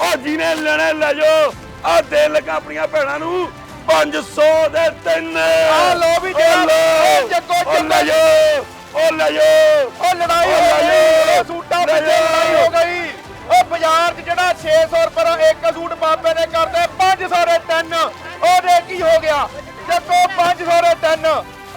ਉਹ ਜਿਹਨੇ ਲੈਣੇ ਲੈ ਜਾਓ। ਆ ਦੇ ਲਗਾ ਆਪਣੀਆਂ ਭੈਣਾਂ ਨੂੰ। 500 ਦੇ ਤਿੰਨ। ਆ ਲਓ ਵੀ ਉਹ ਉਹ ਚੱਕੋ, ਉਹ ਚੱਕੋ। ਲੈ ਜਾਓ। ਉਹ ਲੈ ਜਾਓ। ਉਹ ਲੜਾਈ ਉਹ ਹੋ ਲੈ ਗਈ। ਉਹ ਸੂਟਾਂ ਲੈ ਪਿੱਛੇ ਲੜਾਈ। ਹੋ ਗਈ। ਉਹ ਬਾਜ਼ਾਰ 'ਚ ਜਿਹੜਾ 600 ਰੁਪਏ ਦਾ ਇੱਕ ਸੂਟ ਬਾਬੇ ਨੇ ਕਰਦੇ 500 ਦੇ ਤਿੰਨ। ਉਹਦੇ ਕੀ ਹੋ ਗਿਆ? ਚੱਕੋ 500 ਦੇ ਤਿੰਨ।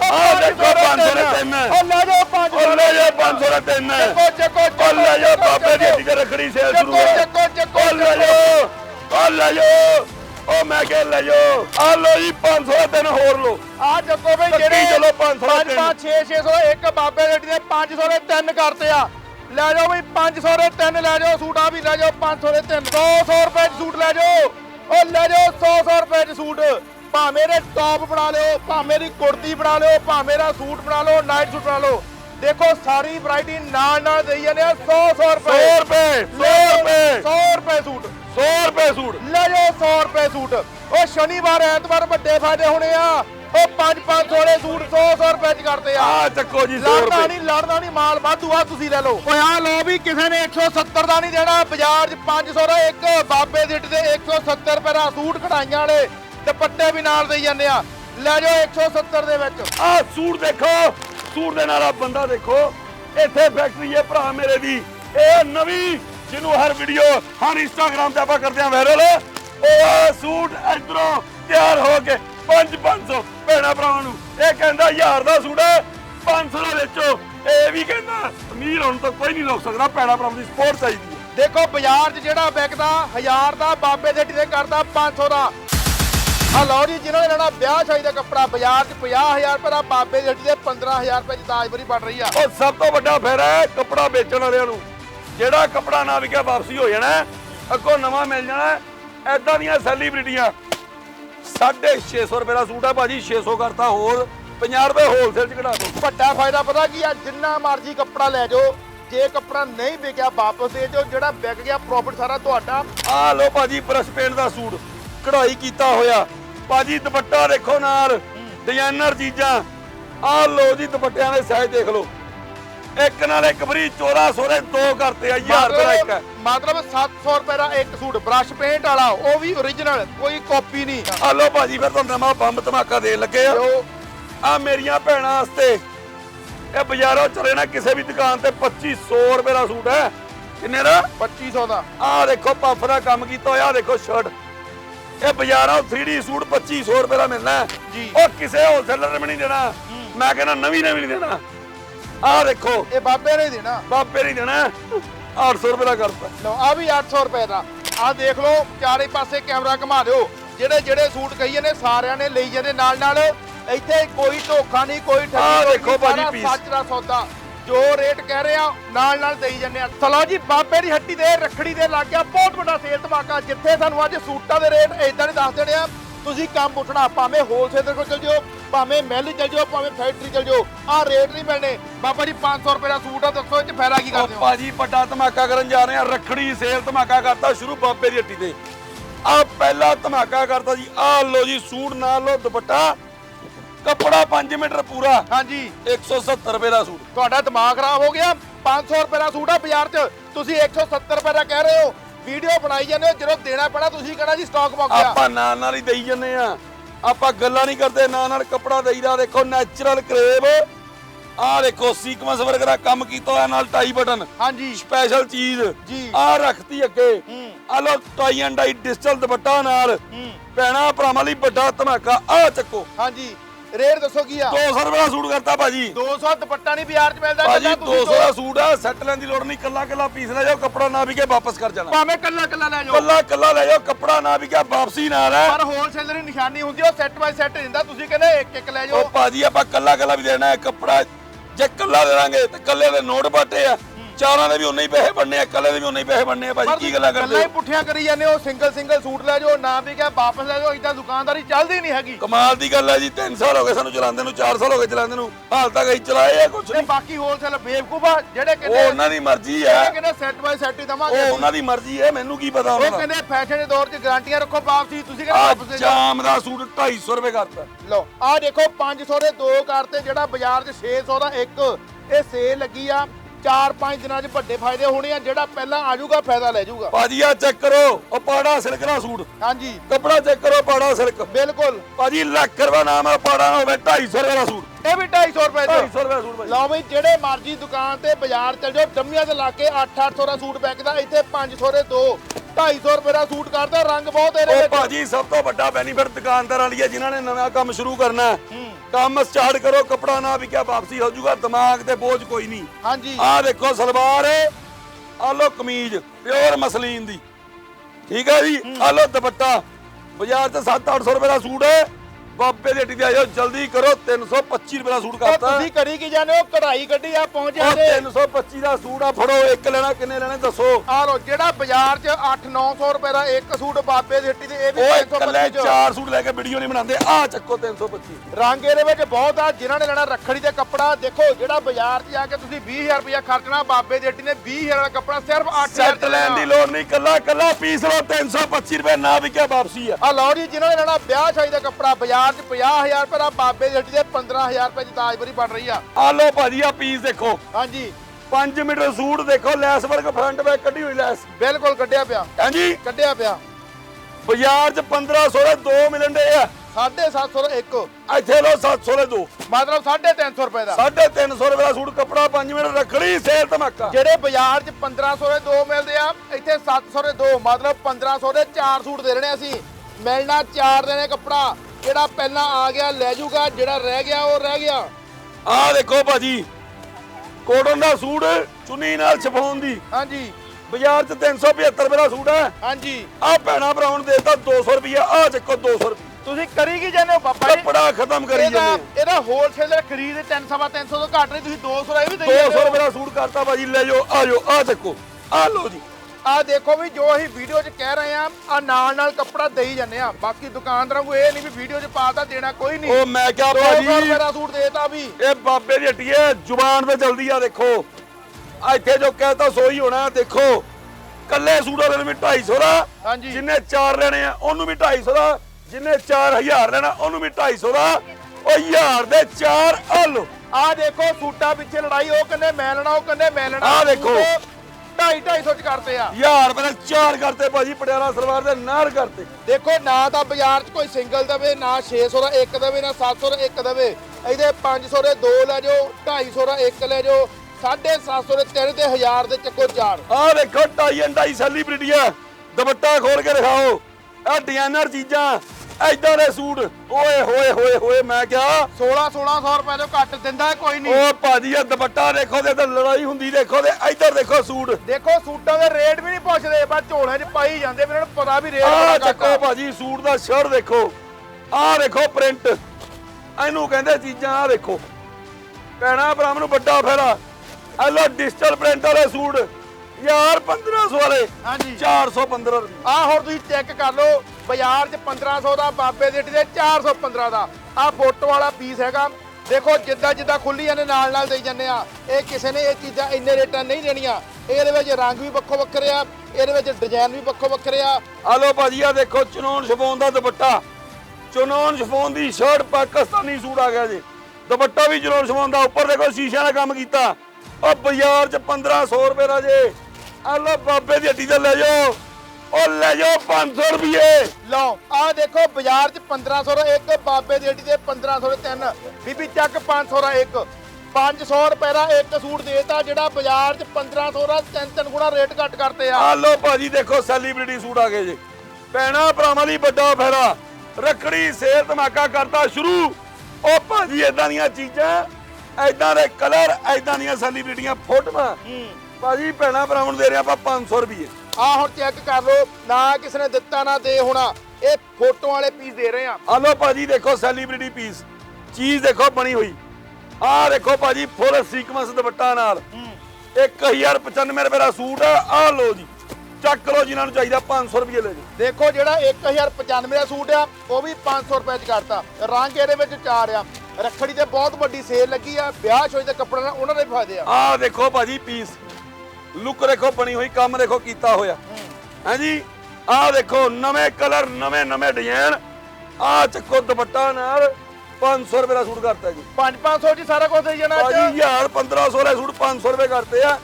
ਆਹ ਦੇਖੋ 500 500 ਦੇ ਤਿੰਨ। ਉਹ ਲੈ ਜਾਓ 500 ਉਹ ਲੈ ਜਾਓ 500 ਦੇ ਤਿੰਨ। ਚੱਕੋ ਚੱਕੋ ਉਹ ਲੈ ਜਾਓ ਬਾਬੇ ਦੀ ਹੱਟੀ ਤੇ ਰੱਖੜੀ ਸੇਲ ਸ਼ੁਰੂ ਚੱਕੋ ਹੈ ਚੱਕੋ ਚੱਕੋ ਉਹ ਲੈ ਜਾਓ ਉਹ ਲੈ ਜਾਓ। ਉਹ ਮੈਂ ਕਿਹਾ ਲੈ ਜਾਓ। ਆ ਲਓ ਜੀ 500 ਦੇ ਤਿੰਨ ਹੋਰ ਲਓ। ਆ ਚੱਕੋ ਬਈ ਚੱਕੀ ਜਿਹੜੇ ਚਲੋ 500 ਦੇ 5 ਤਿੰਨ। 5 6 600 ਇੱਕ ਬਾਬੇ ਦੇ ਦੇ 500 ਦੇ ਤਿੰਨ ਕਰਤੇ ਆ। ਲੈ ਜਾਓ ਬਈ 500 ਦੇ ਤਿੰਨ ਲੈ ਜਾਓ ਸੂਟ ਆ ਵੀ ਲੈ ਜਾਓ 500 ਦੇ ਤਿੰਨ। 100 100 ਰੁਪਏ ਚ ਸੂਟ ਲੈ ਜਾਓ। ਉਹ ਲੈ ਜਾਓ 100 100 ਰੁਪਏ ਚ ਸੂਟ। ਭਾਵੇਂ ਦੇ ਟੌਪ ਬਣਾ ਲਿਓ ਭਾਵੇਂ ਦੀ ਕੁੜਤੀ ਬਣਾ ਲਿਓ ਭਾਵੇਂ ਦਾ ਸੂਟ ਬਣਾ ਲਓ ਨਾਈਟ ਸੂਟ ਬਣਾ ਲਓ। ਦੇਖੋ ਸਾਰੀ ਵੈਰਾਈਟੀ ਨਾਲ ਨਾਲ ਦੇਈ ਜਾਂਦੇ ਆ 100 100 ਰੁਪਏ। 100 ਰੁਪਏ 100 ਰੁਪਏ। 100 ਰੁਪਏ ਸੂਟ। 100 ਰੁਪਏ ਸੂਟ। ਲੈ ਜਾਓ 100 ਰੁਪਏ ਸੂਟ। ਉਹ ਸ਼ਨੀਵਾਰ ਐਤਵਾਰ ਵੱਡੇ ਫਾਇਦੇ ਹੋਣੇ ਆ। ਉਹ 5 500 ਦੇ ਸੂਟ 100 100 ਰੁਪਏ ਚ ਕਰਦੇ ਆ। ਆ ਚੱਕੋ ਜੀ 100 ਲੜਦਾ ਰੁਪਏ। ਨਹੀਂ ਲੜਦਾ ਨਹੀਂ ਮਾਲ ਵਾਧੂ ਆ ਤੁਸੀਂ ਲੈ ਲਓ। ਓਏ ਆ ਲਓ ਵੀ ਕਿਸੇ ਨੇ 170 ਦਾ ਨਹੀਂ ਦੇਣਾ। ਬਾਜ਼ਾਰ 'ਚ 500 ਦਾ ਇੱਕ ਬਾਬੇ ਦੇ ਤੇ 170 ਰੁਪਏ ਦਾ ਸੂਟ ਕਢਾਈਆਂ ਵਾਲੇ। ਦੁਪੱਟੇ ਵੀ ਨਾਲ ਦੇਈ ਜਾਂਦੇ ਆ। ਲੈ ਜਾਓ 170 ਦੇ ਵਿੱਚ। ਆ ਸੂਟ ਦੇਖੋ ਸੂਟ ਦੇ ਨਾਲ ਆ ਬੰਦਾ ਦੇਖੋ। ਇੱਥੇ ਫੈਕਟਰੀ ਹੈ ਭਰਾ ਮੇਰੇ ਦੀ। ਇਹ ਨਵੀਂ ਜਿਹਨੂੰ ਹਰ ਵੀਡੀਓ ਹਰ ਇੰਸਟਾਗ੍ਰam ਤੇ ਆਪਾਂ ਕਰਦੇ ਆ ਵਾਇਰਲ ਉਹ ਸੂਟ ਇਧਰੋਂ ਤਿਆਰ ਹੋ ਕੇ 5-500 ਭੈਣਾ ਭਰਾਵਾਂ ਨੂੰ। ਇਹ ਕਹਿੰਦਾ ਹਜ਼ਾਰ ਦਾ ਸੂਟ ਹੈ 500 ਦਾ ਵੇਚੋ। ਇਹ ਵੀ ਕਹਿੰਦਾ ਅਮੀਰ ਹੁਣ ਤਾਂ ਕੋਈ ਨਹੀਂ ਰੋਕ ਸਕਦਾ ਭੈਣਾ ਭਰਾਵਾਂ ਦੀ ਸਪੋਰਟ ਚਾਹੀਦੀ ਦੇਖੋ ਬਾਜ਼ਾਰ 'ਚ ਜਿਹੜਾ ਵਿਕਦਾ 1000 ਦਾ ਬਾਬੇ ਦੇ ਤੇ ਕਰਦਾ 500 ਦਾ। ਆ ਲਓ ਜੀ ਜਿਹਨਾਂ ਨੇ ਲੈਣਾ ਵਿਆਹ ਸ਼ਾਦੀ ਦਾ ਕੱਪੜਾ ਬਾਜ਼ਾਰ 'ਚ 50000 ਰੁਪਏ ਦਾ ਬਾਬੇ ਦੇ ਤੇ 15000 ਰੁਪਏ ਦੀ ਦਾਜਬਰੀ ਬਣ ਰਹੀ ਆ। ਉਹ ਸਭ ਤੋਂ ਵੱਡਾ ਫਾਇਦਾ ਹੈ ਕੱਪੜਾ ਵੇਚਣ ਵਾਲਿਆਂ ਨੂੰ। ਜਿਹੜਾ ਕੱਪੜਾ ਨਾ ਵਿਕਿਆ ਵਾਪਸੀ ਹੋ ਜਾਣਾ ਹੈ, ਅੱਗੋਂ ਨਵਾਂ ਮਿਲ ਜਾਣਾ ਹੈ। ਏਦਾਂ ਦੀਆਂ ਸੈਲੀਬ੍ਰਿਟੀਆਂ। 650 ਰੁਪਏ ਦਾ ਸੂਟ ਹੈ ਭਾਜੀ 600 ਕਰਤਾ ਹੋਰ 50 ਰੁਪਏ ਹੋਲਸੇਲ ਚ ਕਢਾ ਦੋ ਵੱਡਾ ਫਾਇਦਾ ਪਤਾ ਕੀ ਆ ਜਿੰਨਾ ਮਰਜ਼ੀ ਕੱਪੜਾ ਲੈ ਜਾਓ ਜੇ ਕੱਪੜਾ ਨਹੀਂ ਵਿਕਿਆ ਵਾਪਸ ਦੇ ਦਿਓ ਜਿਹੜਾ ਵਿਕ ਗਿਆ ਪ੍ਰੋਫਿਟ ਸਾਰਾ ਤੁਹਾਡਾ। ਆ ਲਓ ਭਾਜੀ ਬ੍ਰਸ਼ ਪੇਂਟ ਦਾ ਸੂਟ ਕਢਾਈ ਕੀਤਾ ਹੋਇਆ। ਭਾਜੀ ਦੁਪੱਟਾ ਦੇਖੋ ਨਾਲ। ਡਿਜ਼ਾਈਨਰ ਚੀਜ਼ਾਂ। ਆ ਲਓ ਜੀ ਦੁਪੱਟਿਆਂ ਦੇ ਸਾਈਜ਼ ਦੇਖ ਲਓ। ਇੱਕ ਨਾਲ ਇੱਕ ਫਰੀ 1400 ਦੇ ਦੋ ਕਰਤੇ ਆ 1000 ਰੁਪਏ ਦਾ ਇੱਕ ਹੈ। ਮਤਲਬ 700 ਰੁਪਏ ਦਾ ਇੱਕ ਸੂਟ ਬ੍ਰਸ਼ ਪੇਂਟ ਵਾਲਾ ਉਹ ਵੀ ਓਰੀਜਨਲ ਕੋਈ ਕਾਪੀ ਨਹੀਂ। ਆ ਲਓ ਭਾਜੀ ਫਿਰ ਤੁਹਾਨੂੰ ਨਵਾਂ ਬੰਬ ਧਮਾਕਾ ਦੇਣ ਲੱਗੇ ਆ। ਆ ਮੇਰੀਆਂ ਭੈਣਾਂ ਵਾਸਤੇ ਇਹ ਬਾਜ਼ਾਰੋਂ ਚਲੇ ਨਾ ਕਿਸੇ ਵੀ ਦੁਕਾਨ ਤੇ 2500 ਰੁਪਏ ਦਾ ਸੂਟ ਹੈ। ਕਿੰਨੇ ਦਾ? 2500 ਦਾ। ਆ ਦੇਖੋ ਪੱਫ ਦਾ ਕੰਮ ਕੀਤਾ ਹੋਇਆ ਦੇਖੋ ਸ਼ਰਟ ਇਹ ਬਾਜ਼ਾਰੋਂ 3D ਸੂਟ 2500 ਰੁਪਏ ਦਾ ਮਿਲਣਾ। ਜੀ। ਉਹ ਕਿਸੇ ਹੋਲਸੇਲਰ ਨੇ ਵੀ ਨਹੀਂ ਦੇਣਾ। ਮੈਂ ਕਹਿੰਦਾ ਨਵੀਂ ਨੇ ਵੀ ਨਹੀਂ ਦੇਣਾ। ਆ ਦੇਖੋ। ਇਹ ਬਾਬੇ ਨੇ ਹੀ ਦੇਣਾ। ਬਾਪੇ ਨਹੀਂ ਦੇਣਾ। 800 ਰੁਪਏ ਦਾ ਕਰਤਾ। ਲਓ ਆ ਵੀ 800 ਰੁਪਏ ਦਾ। ਆ ਦੇਖ ਲਓ ਚਾਰੇ ਪਾਸੇ ਕੈਮਰਾ ਘੁਮਾ ਦਿਓ। ਜਿਹੜੇ ਜਿਹੜੇ ਸੂਟ ਕਹੀਏ ਨੇ ਸਾਰਿਆਂ ਨੇ ਲਈ ਜਾਂਦੇ ਨਾਲ ਨਾਲ ਇੱਥੇ ਕੋਈ ਧੋਖਾ ਨਹੀਂ ਕੋਈ ਠੱਗੀ ਆਹ ਨਹੀਂ, ਦੇਖੋ ਭਾਜੀ ਸਾਰਾ piece। ਸੱਚ ਦਾ ਸੌਦਾ। ਜੋ ਰੇਟ ਕਹਿ ਰਹੇ ਆ ਨਾਲ ਨਾਲ ਦੇਈ ਜਾਂਦੇ ਆ। ਚਲੋ ਜੀ, ਬਾਬੇ ਦੀ ਹੱਟੀ ਦੇ, ਰੱਖੜੀ ਦੇ ਲੱਗ ਗਿਆ, ਬਹੁਤ ਵੱਡਾ ਸੇਲ ਧਮਾਕਾ। ਜਿੱਥੇ ਸਾਨੂੰ ਅੱਜ ਸੂਟਾਂ ਦੇ ਰੇਟ ਇਦਾਂ ਨਹੀਂ ਦੱਸ ਦੇਣੇ ਆ, ਤੁਸੀਂ ਕੰਮ ਪੁੱਛਣਾ, ਭਾਵੇਂ ਹੋਲਸੇਲਰ ਕੋਲ ਚਲ ਜਿਓ, ਭਾਵੇਂ ਮਹਿਲ ਚਲ ਜਿਓ, ਭਾਵੇਂ ਫੈਕਟਰੀ ਚਲ ਜਿਓ ਆ ਰੇਟ ਨਹੀਂ ਮਿਲਣੇ। ਬਾਬਾ ਜੀ 500 ਰੁਪਏ ਦਾ ਸੂਟ ਆ, ਦੱਸੋ, ਇਹ ਚ ਫਾਇਦਾ ਕੀ ਕਰਦੇ ਹੋ? ਭਾਜੀ, ਵੱਡਾ ਧਮਾਕਾ ਕਰਨ ਜਾ ਰਹੇ ਆ, ਰੱਖੜੀ ਸੇਲ ਧਮਾਕਾ ਕਰਤਾ ਸ਼ੁਰੂ ਬਾਬੇ ਦੀ ਹੱਟੀ ਤੇ। ਆ ਪਹਿਲਾ ਧਮਾਕਾ ਕਰਤਾ ਜੀ ਆ ਲੋ ਜੀ, ਸੂਟ ਨਾਲ ਲੋ ਦੁਪੱਟਾ। ਕੱਪੜਾ 5 ਮੀਟਰ ਪੂਰਾ। ਹਾਂਜੀ। 170 ਰੁਪਏ ਦਾ ਸੂਟ। ਤੁਹਾਡਾ ਦਿਮਾਗ ਖਰਾਬ ਹੋ ਗਿਆ। 500 ਰੁਪਏ ਦਾ ਸੂਟ ਆ ਬਾਜ਼ਾਰ 'ਚ। ਤੁਸੀਂ 170 ਰੁਪਏ ਦਾ ਕਹਿ ਰਹੇ ਹੋ। ਵੀਡੀਓ ਬਣਾਈ ਜਾਂਦੇ ਹੋ। ਜਦੋਂ ਦੇਣਾ ਪੈਣਾ ਤੁਸੀਂ ਕਹਿਣਾ ਜੀ ਸਟਾਕ ਮੁੱਕ ਗਿਆ ਆਪਾਂ ਨਾਲ ਨਾਲ ਹੀ ਦੇਈ ਜੰਨੇ ਆ ਆਪਾਂ ਗੱਲਾਂ ਨਹੀਂ ਕਰਦੇ। ਨਾਲ ਨਾਲ ਕੱਪੜਾ ਦੇਈਦਾ। ਦੇਖੋ ਨੈਚੁਰਲ ਕਰੇਬ ਆਹ ਦੇਖੋ ਸੀਕਵੈਂਸ ਵਰਗ ਦਾ ਕੰਮ ਕੀਤਾ ਹੋਇਆ ਨਾਲ ਟਾਈ ਬਟਨ ਹਾਂਜੀ। ਸਪੈਸ਼ਲ ਚੀਜ਼। ਜੀ। ਆ ਰੱਖਤੀ ਅੱਗੇ। ਆ ਲੋ tie and dye digital dupatta ਨਾਲ। ਭੈਣਾ ਭਰਾਵਾਂ ਲਈ ਵੱਡਾ ਧਮਾਕਾ। ਆ ਚੱਕੋ। ਹਾਂਜੀ। ਰੇਟ ਦੱਸੋ ਕੀ ਆ? 200 ਰੁਪਏ ਦਾ ਸੂਟ ਕਰਤਾ ਭਾਜੀ। 200 ਦੁਪੱਟਾ ਨਹੀਂ ਬਾਜ਼ਾਰ 'ਚ ਮਿਲਦਾ ਭਾਜੀ ਕੱਲਾ ਤੁਸੀਂ 200 ਦਾ ਸੂਟ ਆ ਸੈੱਟ ਲੈਣ ਦੀ ਲੋੜ ਨਹੀਂ ਕੱਲਾ ਕੱਲਾ ਪੀਸ ਲੈ ਜਾਓ ਕੱਪੜਾ ਨਾ ਵਿਕੇ ਵਾਪਸ ਕਰ ਜਾਣਾ। ਭਾਵੇਂ ਕੱਲਾ ਕੱਲਾ ਲੈ ਜਾਓ। ਕੱਲਾ ਕੱਲਾ ਲੈ ਜਾਓ ਕੱਪੜਾ ਨਾ ਵਿਕਿਆ ਵਾਪਸੀ ਨਾਲ ਹੈ। ਪਰ ਹੋਲਸੇਲਰ ਦੀ ਨਿਸ਼ਾਨੀ ਹੁੰਦੀ ਉਹ ਸੈੱਟ ਬਾਈ ਸੈੱਟ ਦਿੰਦਾ ਤੁਸੀਂ ਕਹਿੰਦੇ ਇੱਕ ਇੱਕ ਲੈ ਉਹ ਜਾਓ ਭਾਜੀ ਆਪਾਂ ਕੱਲਾ ਕੱਲਾ ਵੀ ਦੇਣਾ ਹੈ ਕੱਪੜਾ ਜੇ ਕੱਲਾ ਦੇ ਦਾਂਗੇ ਤੇ ਕੱਲੇ ਦੇ ਨੋਟ ਬਾਟੇ ਆ। ਚਾਰਾਂ ਦੇ ਵੀ ਉਨੇ ਹੀ ਪੈਸੇ ਬਣਨੇ ਆ ਕੱਲੇ ਦੇ ਵੀ ਉਨੇ ਹੀ ਪੈਸੇ ਬਣਨੇ ਆ ਭਾਜੀ ਕੀ ਗੱਲਾਂ ਕਰਦੇ ਗੱਲਾਂ ਹੀ ਹੋ? ਪੁੱਠੀਆਂ ਕਰੀ ਜਾਂਦੇ ਹੋ ਸਿੰਗਲ ਸਿੰਗਲ ਸੂਟ ਲੈ ਜਾਓ ਨਾ ਵੀ ਕਿਹਾ ਵਾਪਸ ਲੈ ਜਾਓ ਇਦਾਂ ਦੁਕਾਨਦਾਰੀ ਚੱਲਦੀ ਨਹੀਂ ਹੈਗੀ। ਕਮਾਲ ਦੀ ਗੱਲ ਹੈ ਜੀ 3 ਸਾਲ ਹੋ ਗਏ ਸਾਨੂੰ ਚਲਾਉਂਦੇ ਨੂੰ 4 ਸਾਲ ਹੋ ਗਏ ਚਲਾਉਂਦੇ ਨੂੰ ਹਾਲ ਤੱਕ ਅਸੀਂ ਚਲਾਏ ਆ ਤੇ ਨਹੀਂ। ਬਾਕੀ ਹੋਲਸੇਲ ਬੇਵਕੂਫ ਆ ਜਿਹੜੇ ਉਹ ਕਹਿੰਦੇ ਉਹਨਾਂ ਦੀ ਮਰਜ਼ੀ ਜਿਹੜੇ ਹੈ ਕਹਿੰਦੇ ਸੈੱਟ ਬਾਈ ਸੈੱਟ ਹੀ ਦਵਾਂਗੇ। ਉਹ ਉਹਨਾਂ ਦੀ ਮਰਜ਼ੀ ਹੈ ਮੈਨੂੰ ਕੀ ਪਤਾ ਉਹ ਉਹਨਾਂ ਦਾ। ਕਹਿੰਦੇ ਫੈਸ਼ਨ ਦੇ ਦੌਰ 'ਚ ਗਾਰੰਟੀਆਂ ਰੱਖੋ ਵਾਪਸੀ ਤੁਸੀਂ ਕਹਿੰਦੇ ਆ ਵਾਪਸ ਦੇ ਜਾਓ ਜਾਮ ਦਾ ਸੂਟ 250 ਰੁਪਏ ਕਰਤਾ। ਲਓ ਆ ਦੇਖੋ 500 ਦੇ ਦੋ ਕਰਤੇ ਜਿਹੜਾ ਬਾਜ਼ਾਰ 'ਚ 600 ਦਾ ਇੱਕ ਇਹ ਸੇਲ ਲੱਗੀ ਆ। 4-5 ਦਿਨਾਂ 'ਚ ਵੱਡੇ ਫਾਇਦੇ ਹੋਣੇ ਆ ਜਿਹੜਾ ਪਹਿਲਾਂ ਆ ਜਾਊਗਾ ਫਾਇਦਾ ਲੈ ਜਾਊਗਾ। ਭਾਜੀ ਆ ਚੈੱਕ ਕਰੋ ਉਹ ਪਾੜਾ ਸਿਲਕ ਦਾ ਸੂਟ। ਹਾਂਜੀ। ਕੱਪੜਾ ਚੈੱਕ ਕਰੋ ਪਾੜਾ ਸਿਲਕ। ਬਿਲਕੁਲ। ਭਾਜੀ ਲੱਖ ਰੁਪਏ ਨਾਮ ਹੈ ਪਾੜਾ ਨਾ ਹੋਵੇ 250 ਰੁਪਏ ਦਾ ਸੂਟ। ਇਹ ਵੀ 250 ਰੁਪਏ 'ਚ। 250 ਰੁਪਏ ਦਾ ਸੂਟ ਭਾਜੀ। ਲਓ ਬਈ ਜਿਹੜੇ ਮਰਜ਼ੀ ਦੁਕਾਨ ਤੇ ਬਾਜ਼ਾਰ ਚਲ ਜਾਓ ਡੰਮੀਆਂ ਤੇ ਲਾ ਕੇ 8-800 ਦਾ ਸੂਟ ਵਿਕਦਾ ਇੱਥੇ 500 ਦੇ ਦੋ 250 ਰੁਪਏ ਦਾ ਸੂਟ ਕਰਦਾ ਰੰਗ ਬਹੁਤ ਇਹਦੇ ਉਹ ਵਿੱਚ। ਭਾਜੀ ਸਭ ਤੋਂ ਵੱਡਾ ਬੈਨੀਫਿਟ ਦੁਕਾਨਦਾਰਾਂ ਲਈ ਹੈ ਜਿਨ੍ਹਾਂ ਨੇ ਨਵਾਂ ਕੰਮ ਸ਼ੁਰੂ ਕਰਨਾ ਹੂੰ। ਕੰਮ ਸਟਾਰਟ ਕਰੋ ਕਪੜਾ ਨਾ ਵਿਕਿਆ ਵਾਪਸੀ ਹੋ ਜਾਊਗਾ ਦਿਮਾਗ ਤੇ ਬੋਝ ਕੋਈ ਨਹੀਂ। ਹਾਂਜੀ। ਆਹ ਦੇਖੋ ਸਲਵਾਰ ਆਹ ਲੋ ਕਮੀਜ਼ ਪਿਓਰ ਮਸਲੀਨ ਦੀ। ਠੀਕ ਹੈ ਜੀ? ਆਹ ਲੋ ਦੁਪੱਟਾ। ਬਾਜ਼ਾਰ 'ਚ 7-800 ਰੁਪਏ ਦਾ ਸੂਟ ਹੈ। ਬਾਬੇ ਦੀ ਹੱਟੀ ਤੇ ਆਇਓ ਜਲਦੀ ਕਰੋ 325 ਰੁਪਏ ਦਾ ਸੂਟ ਉਹ ਕਰਤਾ। ਤੁਸੀਂ ਕਰੀ ਕੀ ਜਾਂਦੇ ਹੋ? ਕਢਾਈ ਕੱਢੀ ਆ ਪਹੁੰਚ ਜਾਂਦੇ 325 ਦਾ ਸੂਟ ਆ ਫੜੋ ਇੱਕ ਲੈਣਾ ਕਿੰਨੇ ਲੈਣੇ ਦੱਸੋ। ਆ ਲੋ ਜਿਹੜਾ ਬਾਜ਼ਾਰ 'ਚ 8-900 ਰੁਪਏ ਦਾ ਇੱਕ ਸੂਟ ਬਾਬੇ ਦੀ ਹੱਟੀ ਤੇ ਇਹ ਵੀ ਉਹ 325 ਇਕੱਲੇ ਚ। ਚਾਰ ਸੂਟ ਲੈ ਕੇ ਵੀਡੀਓ ਨਹੀਂ ਬਣਾਉਂਦੇ ਆ ਚੱਕੋ 325 ਰੰਗ ਇਹਦੇ ਵਿੱਚ ਬਹੁਤ ਆ ਜਿਨ੍ਹਾਂ ਨੇ ਲੈਣਾ ਰੱਖੜੀ ਤੇ ਕੱਪੜਾ। ਦੇਖੋ ਜਿਹੜਾ ਬਾਜ਼ਾਰ 'ਚ ਜਾ ਕੇ ਤੁਸੀਂ 20000 ਰੁਪਇਆ ਖਰਚਣਾ ਬਾਬੇ ਦੀ ਹੱਟੀ ਨੇ 20000 ਦਾ ਕੱਪੜਾ ਸਿਰਫ 8000 ਸੈੱਟ ਲੈਣ ਦੀ ਲੋੜ ਨਹੀਂ ਕੱਲਾ ਕੱਲਾ ਪੀਸ ਲਓ 325 ਰੁਪਏ ਨਾ ਵਿਕਿਆ ਵਾਪਸੀ ਆ। ਆ ਲਓ ਜੀ ਜਿਨ੍ਹਾਂ ਨੇ ਲੈਣਾ ਵਿਆਹ ਸ਼ਾਦੀ ਦਾ ਕੱਪੜਾ ਬਾਜ਼ਾਰ 'ਚ 50000 ਰੁਪਏ ਦਾ ਬਾਬੇ ਦੀ ਹੱਟੀ ਤੇ 15000 ਰੁਪਏ ਦੀ ਦਾਜਬਰੀ ਬਣ ਰਹੀ ਆ। ਆ ਲਓ ਭਾਜੀ ਆ ਪੀਸ ਦੇਖੋ। ਹਾਂਜੀ। 5 ਮੀਟਰ ਸੂਟ ਦੇਖੋ ਲੈਸ ਵਰਕ ਫਰੰਟ ਬੈਕ ਕੱਢੀ ਹੋਈ ਲੈਸ। ਬਿਲਕੁਲ ਕੱਢਿਆ ਪਿਆ। ਹਾਂਜੀ। ਕੱਢਿਆ ਪਿਆ। ਬਾਜ਼ਾਰ 'ਚ 1500 ਦੇ ਦੋ ਮਿਲਣ ਦੇ ਆ। 750 ਦਾ ਇੱਕ। ਇੱਥੇ ਲੋ 700 ਦੇ ਦੋ। ਮਤਲਬ 350 ਰੁਪਏ ਦਾ। 350 ਰੁਪਏ ਦਾ ਸੂਟ ਕੱਪੜਾ 5 ਮੀਟਰ ਰੱਖੜੀ ਸੇਲ ਧਮਾਕਾ। ਜਿਹੜੇ ਬਾਜ਼ਾਰ 'ਚ 1500 ਦੇ ਦੋ ਮਿਲਦੇ ਆ ਇੱਥੇ 700 ਦੇ ਦੋ। ਮਤਲਬ 1500 ਦੇ ਚਾਰ ਸੂਟ ਦੇ ਰਹੇ ਨੇ ਅਸੀਂ। ਮਿਲਣਾ ਚਾਰ ਦੇਣੇ ਕੱਪੜਾ। ਜਿਹੜਾ ਪਹਿਲਾਂ ਆ ਗਿਆ ਲੈ ਜਾਊਗਾ ਜਿਹੜਾ ਰਹਿ ਗਿਆ ਉਹ ਰਹਿ ਗਿਆ। ਆ ਦੇਖੋ ਭਾਜੀ ਕੋਟਨ ਦਾ ਸੂਟ ਚੁੰਨੀ ਨਾਲ ਛਪਾਉਣ ਦੀ। ਹਾਂਜੀ। ਬਾਜ਼ਾਰ 'ਚ 375 ਰੁਪਏ ਦਾ ਸੂਟ ਹੈ। ਹਾਂਜੀ। ਆ ਭੈਣਾ ਭਰਾਉਣ ਦੇਤਾ 200 ਰੁਪਏ ਆ ਚੱਕੋ 200 ਰੁਪਏ ਤੁਸੀਂ ਕਰੀ ਕੀ ਜਾਂਦੇ ਹੋ ਬਾਬਾ ਜੀ? ਕੱਪੜਾ ਖਤਮ ਕਰੀ ਇਹਦਾ ਜਾਂਦੇ ਇਹਦਾ ਹੋਲਸੇਲ ਦਾ ਖਰੀਦ 300 300 ਤੋਂ ਘੱਟ ਨਹੀਂ ਤੁਸੀਂ 200 ਦਾ ਇਹ ਵੀ ਦੇਈ 200 ਰੁਪਏ ਦਾ ਸੂਟ ਕਰਤਾ ਭਾਜੀ ਲੈ ਜਾਓ ਆ ਜਾਓ ਆ ਚੱਕੋ। ਆ ਲਓ ਜੀ। ਆ ਦੇਖੋ ਵੀ ਜੋ ਅਸੀਂ ਵੀਡੀਓ 'ਚ ਕਹਿ ਰਹੇ ਆ ਆ ਨਾਲ ਨਾਲ ਕੱਪੜਾ ਦੇਈ ਜਾਂਦੇ ਆ ਬਾਕੀ ਦੁਕਾਨਦਾਰਾਂ ਨੂੰ ਇਹ ਨਹੀਂ ਵੀ ਵੀਡੀਓ 'ਚ ਪਾਤਾ ਦੇਣਾ ਕੋਈ ਨਹੀਂ। ਉਹ ਮੈਂ ਕਿਹਾ 200 ਭਾਜੀ ਦਾ ਸੂਟ ਦੇਤਾ ਵੀ। ਇਹ ਬਾਬੇ ਦੀ ਹੱਟੀ ਹੈ ਜ਼ੁਬਾਨ ਤੇ ਜਲਦੀ ਆ ਦੇਖੋ। ਆ ਇੱਥੇ ਜੋ ਕਹਿਤਾ ਸੋਈ ਹੋਣਾ ਦੇਖੋ। ਕੱਲੇ ਸੂਟ ਵਾਲੇ ਨੂੰ ਵੀ 250 ਦਾ ਹਾਂਜੀ। ਜਿੰਨੇ ਚਾਰ ਲੈਣੇ ਆ ਉਹਨੂੰ ਵੀ 250 ਦਾ ਜਿੰਨੇ 4000 ਲੈਣਾ ਉਹਨੂੰ ਵੀ 250 ਦਾ। ਉਹ ਹਜ਼ਾਰ ਦੇ ਚਾਰ ਆ ਲਓ ਆ ਦੇਖੋ ਸੂਟਾਂ ਪਿੱਛੇ ਲੜਾਈ ਉਹ ਕਹਿੰਦੇ ਮੈਂ ਲੈਣਾ ਉਹ ਕਹਿੰਦੇ ਮੈਂ ਲੈਣਾ। ਆਹ ਦੇਖੋ। 2.5 250 ਚ ਕਰਤੇ ਆ। ਹਜ਼ਾਰ ਰੁਪਏ ਦੇ ਚਾਰ ਕਰਤੇ ਭਾਜੀ ਪਟਿਆਲਾ ਸਲਵਾਰ ਦੇ ਨਾਰ ਕਰਤੇ ਦੇਖੋ ਨਾ ਤਾਂ ਬਾਜ਼ਾਰ 'ਚ ਕੋਈ ਸਿੰਗਲ ਦਵੇ ਨਾ 600 ਦਾ ਇੱਕ ਦਵੇ ਨਾ 700 ਦਾ ਇੱਕ ਦਵੇ। ਇਹਦੇ 500 ਦੇ ਦੋ ਲੈ ਜਾਓ 250 ਦਾ ਇੱਕ ਲੈ ਜਾਓ 750 ਦੇ ਤਿੰਨ ਤੇ 1000 ਦੇ ਚੱਕੋ ਚਾਰ। ਆਹ ਦੇਖੋ ਟਾਈ ਐਂਡ ਟਾਈ ਸੈਲੀਬ੍ਰਿਟੀ ਆ। ਦੁਪੱਟਾ ਖੋਲ ਕੇ ਦਿਖਾਓ। ਆ ਡਿਜ਼ਾਈਨਰ ਚੀਜ਼ਾਂ। ਐਦਾਂ ਦੇ ਸੂਟ। ਓਏ ਹੋਏ ਹੋਏ ਹੋਏ ਮੈਂ ਕਿਹਾ। 16 1600 ਰੁਪਏ ਤੋਂ ਘੱਟ ਦਿੰਦਾ ਕੋਈ ਨਹੀਂ। ਉਹ ਭਾਜੀ ਇਹ ਦੁਪੱਟਾ ਦੇਖੋ ਤੇ ਤੇ ਲੜਾਈ ਹੁੰਦੀ ਦੇਖੋ ਤੇ ਇੱਧਰ ਦੇਖੋ ਸੂਟ। ਦੇਖੋ ਸੂਟਾਂ ਦੇ ਰੇਟ ਵੀ ਨਹੀਂ ਪੁੱਛਦੇ ਬਸ ਝੋਲੇ 'ਚ ਪਾਈ ਜਾਂਦੇ ਵੀ ਇਹਨਾਂ ਨੂੰ ਪਤਾ ਵੀ ਰੇਟ ਆਹ ਘੱਟ ਚੱਕੋ ਆ। ਭਾਜੀ ਸੂਟ ਦਾ ਸ਼ਰਟ ਦੇਖੋ। ਆਹ ਦੇਖੋ ਪ੍ਰਿੰਟ ਇਹਨੂੰ ਕਹਿੰਦੇ ਚੀਜ਼ਾਂ ਆਹ ਦੇਖੋ। ਕਹਿਣਾ ਭਰਾ ਨੂੰ ਵੱਡਾ ਫੇਰਾ ਆਹ ਲੋ ਡਿਜੀਟਲ ਪ੍ਰਿੰਟ ਵਾਲੇ ਸੂਟ। ਯਾਰ 1500 ਵਾਲੇ। ਹਾਂਜੀ। 415 ਰੁਪਏ। ਆ ਹੁਣ ਤੁਸੀਂ ਚੈੱਕ ਕਰ ਲਓ ਬਾਜ਼ਾਰ 'ਚ 1500 ਦਾ, ਬਾਬੇ ਦੇ ਦੇ 415 ਦਾ। ਆ ਫੋਟੋ ਵਾਲਾ ਪੀਸ ਹੈਗਾ। ਦੇਖੋ, ਜਿੱਦਾਂ ਜਿੱਦਾਂ ਖੁੱਲੀ ਜਾਂਦੇ, ਨਾਲ ਨਾਲ ਦੇਈ ਜਾਂਦੇ ਆ। ਇਹ ਕਿਸੇ ਨੇ ਇਹ ਚੀਜ਼ਾਂ ਇੰਨੇ ਰੇਟਾਂ ਨਹੀਂ ਦੇਣੀਆਂ। ਇਹਦੇ ਵਿੱਚ ਰੰਗ ਵੀ ਵੱਖੋ ਵੱਖਰੇ ਆ। ਇਹਦੇ ਵਿੱਚ ਡਿਜ਼ਾਈਨ ਵੀ ਵੱਖੋ ਵੱਖਰੇ ਆ। ਆ ਲੋ ਭਾਜੀ, ਆ ਦੇਖੋ ਚਨੋਨ ਸ਼ਫੋਨ ਦਾ ਦੁਪੱਟਾ। ਚਨੋਨ ਸ਼ਫੋਨ ਦੀ ਸ਼ਰਟ ਪਾਕਿਸਤਾਨੀ ਸੂਟ ਆ ਗਿਆ ਜੀ। ਦੁਪੱਟਾ ਵੀ ਚਨੋਨ ਸ਼ਫੋਨ ਦਾ। ਉੱਪਰ ਦੇਖੋ, ਸ਼ੀਸ਼ਿਆਂ ਦਾ ਕੰਮ ਕੀਤਾ। ਉਹ ਬਾਜ਼ਾਰ 'ਚ 1500 ਰੁਪਏ ਦਾ ਜੇ। ਆ ਲੋ ਬਾਬੇ ਦੀ ਹੱਡੀ ਤੇ ਲੈ ਜਾਓ। ਉਹ ਲੈ ਜਾਓ 500 ਰੁਪਏ। ਲਓ ਆ ਦੇਖੋ ਬਾਜ਼ਾਰ 'ਚ 1500 ਦਾ ਇੱਕ ਬਾਬੇ ਦੀ ਹੱਡੀ ਤੇ 1500 ਦੇ ਤਿੰਨ। ਬੀਬੀ ਚੱਕ 500 ਦਾ ਇੱਕ। 500 ਰੁਪਏ ਦਾ ਇੱਕ ਸੂਟ ਦੇਤਾ ਜਿਹੜਾ ਬਾਜ਼ਾਰ 'ਚ 1500 ਦਾ ਤਿੰਨ ਤਿੰਨ ਗੁਣਾ ਰੇਟ ਘੱਟ ਕਰਤੇ ਆ। ਆ ਲੋ ਭਾਜੀ ਦੇਖੋ ਸੈਲੀਬ੍ਰਿਟੀ ਸੂਟ ਆ ਗਏ ਜੀ। ਪੈਣਾ ਭਰਾਵਾਂ ਲਈ ਵੱਡਾ ਫੇਰਾ ਰੱਖੜੀ ਸੇਲ ਧਮਾਕਾ ਕਰਤਾ ਸ਼ੁਰੂ। ਉਹ ਭਾਜੀ ਇਦਾਂ ਦੀਆਂ ਚੀਜ਼ਾਂ ਐਦਾਂ ਦੇ ਕਲਰ ਐਦਾਂ ਦੀਆਂ ਸੈਲੀਬ੍ਰਿਟੀਆਂ ਫੋਟੋਆਂ। ਭਾਜੀ ਭੈਣਾ ਭਰਾਵਾਂ ਨੂੰ ਦੇ ਰਹੇ ਆਪਾਂ 500 ਰੁਪਏ। ਆ ਹੁਣ ਚੈੱਕ ਕਰ ਲਓ ਨਾ ਕਿਸੇ ਨੇ ਦਿੱਤਾ ਨਾ ਦੇ ਹੋਣਾ। ਇਹ ਫੋਟੋ ਵਾਲੇ ਪੀਸ ਦੇ ਰਹੇ ਆ। ਆ ਲੋ ਭਾਜੀ ਦੇਖੋ ਸੈਲੀਬ੍ਰਿਟੀ ਪੀਸ ਚੀਜ਼ ਦੇਖੋ ਬਣੀ ਹੋਈ। ਆ ਦੇਖੋ ਭਾਜੀ ਫੁੱਲ ਸੀਕਵੈਂਸ ਦੁਪੱਟਾ ਨਾਲ। 1095 ਰੁਪਏ ਦਾ ਸੂਟ ਆ। ਆਹ ਲੋ ਜੀ ਚੱਕ ਲੋ ਜਿਨ੍ਹਾਂ ਨੂੰ ਚਾਹੀਦਾ 500 ਰੁਪਏ ਲੈ ਜੀ ਦੇਖੋ ਜਿਹੜਾ 1095 ਦਾ ਸੂਟ ਆ ਉਹ ਵੀ 500 ਰੁਪਏ ਚ ਕਰਤਾ। ਰੰਗ ਇਹਦੇ ਵਿੱਚ ਚਾਰ ਆ। ਰੱਖੜੀ ਤੇ ਬਹੁਤ ਵੱਡੀ ਸੇਲ ਲੱਗੀ ਆ। ਵਿਆਹ ਸ਼ੋਜ ਦੇ ਕੱਪੜੇ ਨਾਲ ਉਹਨਾਂ ਦੇ ਫਾਇਦੇ ਆ। ਆਹ ਦੇਖੋ ਭਾਜੀ ਪੀਸ ਲੁੱਕ ਦੇਖੋ ਬਣੀ ਹੋਈ ਕੰਮ ਦੇਖੋ ਕੀਤਾ ਹੋਇਆ। ਹਾਂਜੀ? ਆਹ ਦੇਖੋ ਨਵੇਂ ਕਲਰ ਨਵੇਂ ਨਵੇਂ ਡਿਜ਼ਾਈਨ। ਆਹ ਚੱਕੋ ਦੁਪੱਟਾ ਨਾਲ 500 ਰੁਪਏ ਦਾ ਸੂਟ ਕਰਤਾ ਜੀ। 5-500 ਚ ਸਾਰਾ ਕੁਝ ਦੇ ਜਾਣਾ ਭਾਜੀ ਅੱਜ ਯਾਰ 1500 ਦਾ ਸੂਟ 500 ਰੁਪਏ ਕਰਤੇ ਆ।